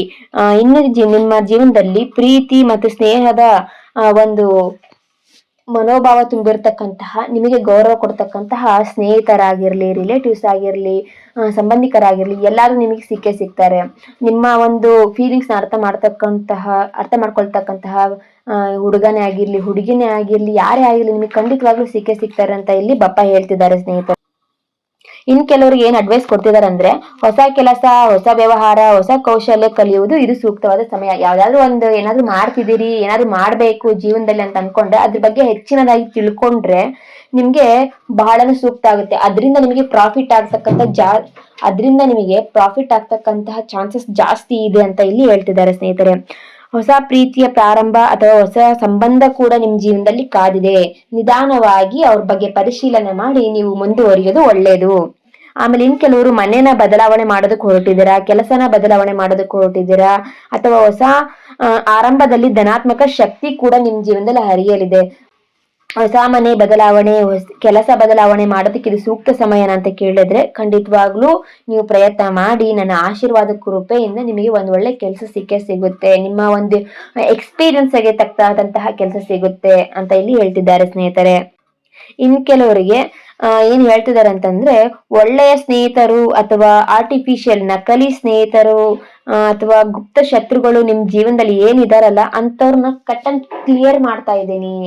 ಇನ್ನು ನಿಮ್ಮ ಜೀವನದಲ್ಲಿ ಪ್ರೀತಿ ಮತ್ತು ಸ್ನೇಹದ ಒಂದು ಮನೋಭಾವ ತುಂಬಿರ್ತಕ್ಕಂತಹ, ನಿಮಗೆ ಗೌರವ ಕೊಡ್ತಕ್ಕಂತಹ ಸ್ನೇಹಿತರಾಗಿರ್ಲಿ ರಿಲೇಟಿವ್ಸ್ ಆಗಿರ್ಲಿ ಸಂಬಂಧಿಕರಾಗಿರ್ಲಿ, ಎಲ್ಲರೂ ನಿಮಗೆ ಸಿಕ್ಕೇ ಸಿಗ್ತಾರೆ. ನಿಮ್ಮ ಒಂದು ಫೀಲಿಂಗ್ಸ್ನ ಅರ್ಥ ಮಾಡ್ತಕ್ಕಂತಹ, ಅರ್ಥ ಮಾಡ್ಕೊಳ್ತಕ್ಕಂತಹ ಹುಡುಗನೇ ಆಗಿರ್ಲಿ, ಹುಡುಗಿನೇ ಆಗಿರ್ಲಿ, ಯಾರೇ ಆಗಿರ್ಲಿ ನಿಮಗೆ ಖಂಡಿತವಾಗ್ಲೂ ಸಿಕ್ಕೇ ಸಿಗ್ತಾರೆ ಅಂತ ಇಲ್ಲಿ ಬಪ್ಪ ಹೇಳ್ತಿದ್ದಾರೆ ಸ್ನೇಹಿತರು. ಇನ್ ಕೆಲವ್ರಿಗೆ ಏನ್ ಅಡ್ವೈಸ್ ಕೊಡ್ತಿದಾರೆ ಅಂದ್ರೆ ಹೊಸ ಕೆಲಸ, ಹೊಸ ವ್ಯವಹಾರ, ಹೊಸ ಕೌಶಲ್ಯ ಕಲಿಯುವುದು ಇದು ಸೂಕ್ತವಾದ ಸಮಯ. ಯಾವ್ದಾದ್ರು ಒಂದು ಏನಾದ್ರು ಮಾಡ್ತಿದ್ದೀರಿ, ಏನಾದ್ರು ಮಾಡ್ಬೇಕು ಜೀವನದಲ್ಲಿ ಅಂತ ಅನ್ಕೊಂಡ್ರೆ ಅದ್ರ ಬಗ್ಗೆ ಹೆಚ್ಚಿನದಾಗಿ ತಿಳ್ಕೊಂಡ್ರೆ ನಿಮ್ಗೆ ಬಹಳ ಸೂಕ್ತ ಆಗುತ್ತೆ. ಅದರಿಂದ ನಿಮಗೆ ಪ್ರಾಫಿಟ್ ಆಗ್ತಕ್ಕಂಥ ಜಾ, ಅದರಿಂದ ನಿಮಗೆ ಪ್ರಾಫಿಟ್ ಆಗ್ತಕ್ಕಂತಹ ಚಾನ್ಸಸ್ ಜಾಸ್ತಿ ಇದೆ ಅಂತ ಇಲ್ಲಿ ಹೇಳ್ತಿದ್ದಾರೆ ಸ್ನೇಹಿತರೆ. ಹೊಸ ಪ್ರೀತಿಯ ಪ್ರಾರಂಭ ಅಥವಾ ಹೊಸ ಸಂಬಂಧ ಕೂಡ ನಿಮ್ ಜೀವನದಲ್ಲಿ ಕಾದಿದೆ. ನಿಧಾನವಾಗಿ ಅವ್ರ ಬಗ್ಗೆ ಪರಿಶೀಲನೆ ಮಾಡಿ ನೀವು ಮುಂದುವರಿಯೋದು ಒಳ್ಳೇದು. ಆಮೇಲೆ ಇನ್ ಕೆಲವರು ಮನೆನ ಬದಲಾವಣೆ ಮಾಡೋದಕ್ಕೆ ಹೊರಟಿದ್ದೀರಾ, ಕೆಲಸನ ಬದಲಾವಣೆ ಮಾಡೋದಕ್ಕೆ ಹೊರಟಿದ್ದೀರಾ, ಅಥವಾ ಹೊಸ ಆರಂಭದಲ್ಲಿ ಧನಾತ್ಮಕ ಶಕ್ತಿ ಕೂಡ ನಿಮ್ ಜೀವನದಲ್ಲಿ ಹರಿಯಲಿದೆ. ಹೊಸ ಮನೆ ಬದಲಾವಣೆ, ಕೆಲಸ ಬದಲಾವಣೆ ಮಾಡೋದಕ್ಕೆ ಇದು ಸೂಕ್ತ ಸಮಯನ ಅಂತ ಕೇಳಿದ್ರೆ ಖಂಡಿತವಾಗ್ಲೂ ನೀವು ಪ್ರಯತ್ನ ಮಾಡಿ, ನನ್ನ ಆಶೀರ್ವಾದ ಕೃಪೆಯಿಂದ ನಿಮಗೆ ಒಂದು ಒಳ್ಳೆ ಕೆಲಸ ಸಿಕ್ಕೇ ಸಿಗುತ್ತೆ. ನಿಮ್ಮ ಒಂದು ಎಕ್ಸ್ಪೀರಿಯನ್ಸ್ ಆಗಿ ತಕ್ಕಾದಂತಹ ಕೆಲಸ ಸಿಗುತ್ತೆ ಅಂತ ಇಲ್ಲಿ ಹೇಳ್ತಿದ್ದಾರೆ ಸ್ನೇಹಿತರೆ. ಇನ್ ಕೆಲವರಿಗೆ ಏನ್ ಹೇಳ್ತಿದ್ದಾರೆ ಅಂತಂದ್ರೆ, ಒಳ್ಳೆಯ ಸ್ನೇಹಿತರು ಅಥವಾ ಆರ್ಟಿಫಿಷಿಯಲ್ ನಕಲಿ ಸ್ನೇಹಿತರು ಅಥವಾ ಗುಪ್ತ ಶತ್ರುಗಳು ನಿಮ್ ಜೀವನದಲ್ಲಿ ಏನಿದಾರಲ್ಲ ಅಂತವ್ರನ್ನ ಕಟ್ ಅಂಡ್ ಕ್ಲಿಯರ್ ಮಾಡ್ತಾ ಇದ್ದೀನಿ.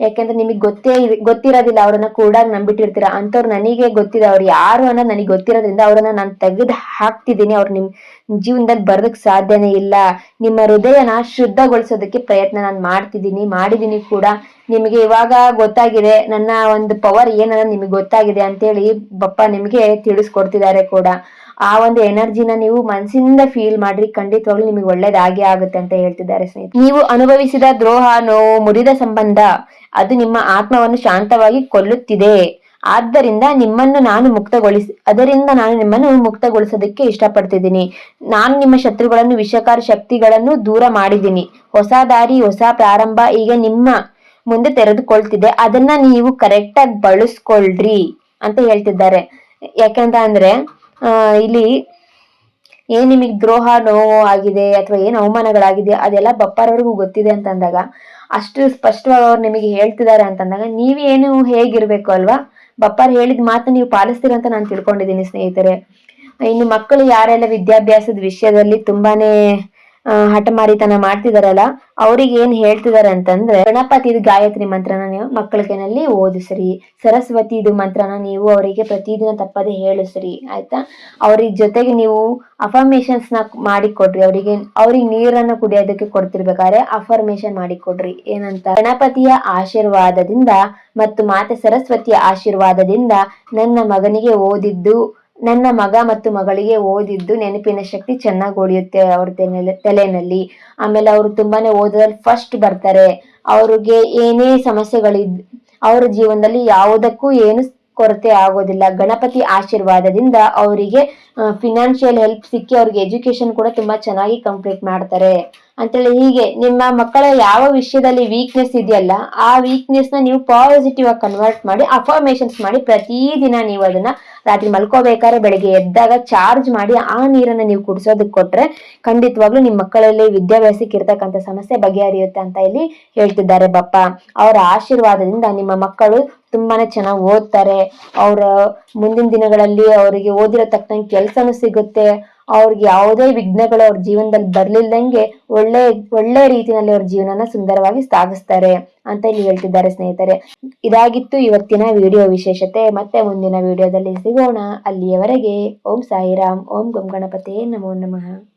ಯಾಕಂದ್ರೆ ನಿಮಗೆ ಗೊತ್ತೇ ಗೊತ್ತಿರೋದಿಲ್ಲ, ಅವ್ರನ್ನ ಕೂಡ ನಂಬಿಟ್ಟಿರ್ತೀರ. ಅಂತವ್ರು ನನಗೆ ಗೊತ್ತಿದೆ, ಅವ್ರು ಯಾರು ಅನ್ನೋದು ನನಗೆ ಗೊತ್ತಿರೋದ್ರಿಂದ ಅವ್ರನ್ನ ನಾನು ತೆಗೆದು ಹಾಕ್ತಿದ್ದೀನಿ. ಅವ್ರು ನಿಮ್ ಜೀವನದಲ್ಲಿ ಬರ್ದಕ್ ಸಾಧ್ಯನೇ ಇಲ್ಲ. ನಿಮ್ಮ ಹೃದಯನ ಶುದ್ಧಗೊಳಿಸೋದಕ್ಕೆ ಪ್ರಯತ್ನ ನಾನು ಮಾಡ್ತಿದ್ದೀನಿ, ಮಾಡಿದ್ದೀನಿ ಕೂಡ. ನಿಮಗೆ ಇವಾಗ ಗೊತ್ತಾಗಿದೆ, ನನ್ನ ಒಂದು ಪವರ್ ಏನನ್ನ ನಿಮಗೆ ಗೊತ್ತಾಗಿದೆ ಅಂತೇಳಿ ಬಪ್ಪ ನಿಮಗೆ ತಿಳಿಸ್ಕೊಡ್ತಿದ್ದಾರೆ ಕೂಡ. ಆ ಒಂದು ಎನರ್ಜಿನ ನೀವು ಮನಸ್ಸಿಂದ ಫೀಲ್ ಮಾಡ್ರಿ, ಖಂಡಿತವಾಗ್ಲೂ ನಿಮಗೆ ಒಳ್ಳೇದಾಗಿ ಆಗುತ್ತೆ ಅಂತ ಹೇಳ್ತಿದ್ದಾರೆ ಸ್ನೇಹಿತರೆ. ನೀವು ಅನುಭವಿಸಿದ ದ್ರೋಹ, ನೋವು, ಮುರಿದ ಸಂಬಂಧ, ಅದು ನಿಮ್ಮ ಆತ್ಮವನ್ನು ಶಾಂತವಾಗಿ ಕೊಲ್ಲುತ್ತಿದೆ. ಆದ್ದರಿಂದ ನಿಮ್ಮನ್ನು ನಾನು ಮುಕ್ತಗೊಳಿಸಿ, ಅದರಿಂದ ನಾನು ನಿಮ್ಮನ್ನು ಮುಕ್ತಗೊಳಿಸೋದಕ್ಕೆ ಇಷ್ಟಪಡ್ತಿದ್ದೀನಿ. ನಾನು ನಿಮ್ಮ ಶತ್ರುಗಳನ್ನು, ವಿಷಕಾರಿ ಶಕ್ತಿಗಳನ್ನು ದೂರ ಮಾಡಿದ್ದೀನಿ. ಹೊಸ ದಾರಿ, ಹೊಸ ಪ್ರಾರಂಭ ಈಗ ನಿಮ್ಮ ಮುಂದೆ ತೆರೆದುಕೊಳ್ತಿದೆ. ಅದನ್ನ ನೀವು ಕರೆಕ್ಟ್ ಆಗಿ ಬಳಸ್ಕೊಳ್ರಿ ಅಂತ ಹೇಳ್ತಿದ್ದಾರೆ. ಯಾಕೆಂತ ಅಂದ್ರೆ ಇಲ್ಲಿ ಏನ್ ನಿಮಗೆ ದ್ರೋಹ ನೋವು ಆಗಿದೆ ಅಥವಾ ಏನು ಅವಮಾನಗಳಾಗಿದೆ ಅದೆಲ್ಲ ಬಪ್ಪಾರವ್ರಿಗೂ ಗೊತ್ತಿದೆ ಅಂತಂದಾಗ ಅಷ್ಟು ಸ್ಪಷ್ಟವಾಗಿ ಅವ್ರು ನಿಮಗೆ ಹೇಳ್ತಿದ್ದಾರೆ ಅಂತಂದಾಗ ನೀವೇನು ಹೇಗಿರ್ಬೇಕು ಅಲ್ವಾ? ಬಪ್ಪಾರ್ ಹೇಳಿದ ಮಾತು ನೀವು ಪಾಲಿಸ್ತೀರ ಅಂತ ನಾನು ತಿಳ್ಕೊಂಡಿದ್ದೀನಿ ಸ್ನೇಹಿತರೆ. ಇನ್ನು ಮಕ್ಕಳು ಯಾರೆಲ್ಲ ವಿದ್ಯಾಭ್ಯಾಸದ ವಿಷಯದಲ್ಲಿ ತುಂಬಾನೇ ಆ, ಹಠಮಾರಿತನ ಮಾಡ್ತಿದಾರಲ್ಲ, ಅವ್ರಿಗೆ ಏನ್ ಹೇಳ್ತಿದಾರೆ ಅಂತಂದ್ರೆ, ಗಣಪತಿದು ಗಾಯತ್ರಿ ಮಂತ್ರನ ನೀವು ಮಕ್ಕಳಿಗೆನಲ್ಲಿ ಓದಿಸ್ರಿ. ಸರಸ್ವತಿ ಇದು ಮಂತ್ರನ ನೀವು ಅವರಿಗೆ ಪ್ರತಿದಿನ ತಪ್ಪದೆ ಹೇಳಿಸ್ರಿ, ಆಯ್ತಾ? ಅವ್ರಿಗೆ ಜೊತೆಗೆ ನೀವು ಅಫರ್ಮೇಶನ್ಸ್ನ ಮಾಡಿ ಕೊಡ್ರಿ ಅವರಿಗೆ, ಅವ್ರಿಗೆ ನೀರನ್ನ ಕುಡಿಯೋದಕ್ಕೆ ಕೊಡ್ತಿರ್ಬೇಕಾದ್ರೆ ಅಫರ್ಮೇಶನ್ ಮಾಡಿ ಕೊಡ್ರಿ ಏನಂತ? ಗಣಪತಿಯ ಆಶೀರ್ವಾದದಿಂದ ಮತ್ತು ಮಾತೆ ಸರಸ್ವತಿಯ ಆಶೀರ್ವಾದದಿಂದ ನನ್ನ ಮಗನಿಗೆ ಓದಿದ್ದು ನನ್ನ ಮಗ ಮತ್ತು ಮಗಳಿಗೆ ಓದಿದ್ದು ನೆನಪಿನ ಶಕ್ತಿ ಚೆನ್ನಾಗಿ ಉಳಿಯುತ್ತೆ ಅವ್ರ ತಲೆ- ತಲೆನಲ್ಲಿ. ಆಮೇಲೆ ಅವರು ತುಂಬಾನೇ ಓದೋದ್ರಲ್ಲಿ ಫಸ್ಟ್ ಬರ್ತಾರೆ. ಅವ್ರಿಗೆ ಏನೇ ಸಮಸ್ಯೆಗಳಿದ್, ಅವ್ರ ಜೀವನದಲ್ಲಿ ಯಾವುದಕ್ಕೂ ಏನು ಕೊರತೆ ಆಗೋದಿಲ್ಲ. ಗಣಪತಿ ಆಶೀರ್ವಾದದಿಂದ ಅವರಿಗೆ ಫಿನಾನ್ಷಿಯಲ್ ಹೆಲ್ಪ್ ಸಿಕ್ಕಿ ಅವ್ರಿಗೆ ಎಜುಕೇಶನ್ ಕೂಡ ತುಂಬಾ ಚೆನ್ನಾಗಿ ಕಂಪ್ಲೀಟ್ ಮಾಡ್ತಾರೆ. ಅಂತೇಳಿ, ಹೀಗೆ, ನಿಮ್ಮ ಮಕ್ಕಳ ಯಾವ ವಿಷಯದಲ್ಲಿ ವೀಕ್ನೆಸ್ ಇದೆಯಲ್ಲ, ಆ ವೀಕ್ನೆಸ್ನ ನೀವು ಪಾಸಿಟಿವ್ ಆಗಿ ಕನ್ವರ್ಟ್ ಮಾಡಿ ಅಫಾರ್ಮೇಶನ್ಸ್ ಮಾಡಿ, ಪ್ರತಿದಿನ ನೀವು ಅದನ್ನ ರಾತ್ರಿ ಮಲ್ಕೋಬೇಕಾದ್ರೆ ಬೆಳಿಗ್ಗೆ ಎದ್ದಾಗ ಚಾರ್ಜ್ ಮಾಡಿ, ಆ ನೀರನ್ನ ನೀವು ಕುಡಿಸೋದಕ್ಕೆ ಕೊಟ್ರೆ ಖಂಡಿತವಾಗ್ಲೂ ನಿಮ್ಮ ಮಕ್ಕಳಲ್ಲಿ ವಿದ್ಯಾಭ್ಯಾಸಕ್ಕೆ ಇರ್ತಕ್ಕಂಥ ಸಮಸ್ಯೆ ಬಗೆಹರಿಯುತ್ತೆ ಅಂತ ಇಲ್ಲಿ ಹೇಳ್ತಿದ್ದಾರೆ ಬಪ್ಪ. ಅವರ ಆಶೀರ್ವಾದದಿಂದ ನಿಮ್ಮ ಮಕ್ಕಳು ತುಂಬಾನೇ ಚೆನ್ನಾಗಿ ಓದ್ತಾರೆ. ಅವರ ಮುಂದಿನ ದಿನಗಳಲ್ಲಿ ಅವರಿಗೆ ಓದಿರೋ ತಕ್ಕಂಗೆ ಕೆಲಸನೂ ಸಿಗುತ್ತೆ. ಅವ್ರಿಗೆ ಯಾವುದೇ ವಿಘ್ನಗಳು ಅವ್ರ ಜೀವನದಲ್ಲಿ ಬರ್ಲಿಲ್ದಂಗೆ ಒಳ್ಳೆ ಒಳ್ಳೆ ರೀತಿಯಲ್ಲಿ ಅವ್ರ ಜೀವನನ ಸುಂದರವಾಗಿ ಸಾಗಿಸ್ತಾರೆ ಅಂತ ಇಲ್ಲಿ ಹೇಳ್ತಿದ್ದಾರೆ ಸ್ನೇಹಿತರೆ. ಇದಾಗಿತ್ತು ಇವತ್ತಿನ ವಿಡಿಯೋ ವಿಶೇಷತೆ. ಮತ್ತೆ ಮುಂದಿನ ವಿಡಿಯೋದಲ್ಲಿ ಸಿಗೋಣ. ಅಲ್ಲಿಯವರೆಗೆ ಓಂ ಸಾಯಿರಾಮ್, ಓಂ ಗಂ ಗಣಪತಿಯೇ ನಮೋ ನಮಃ.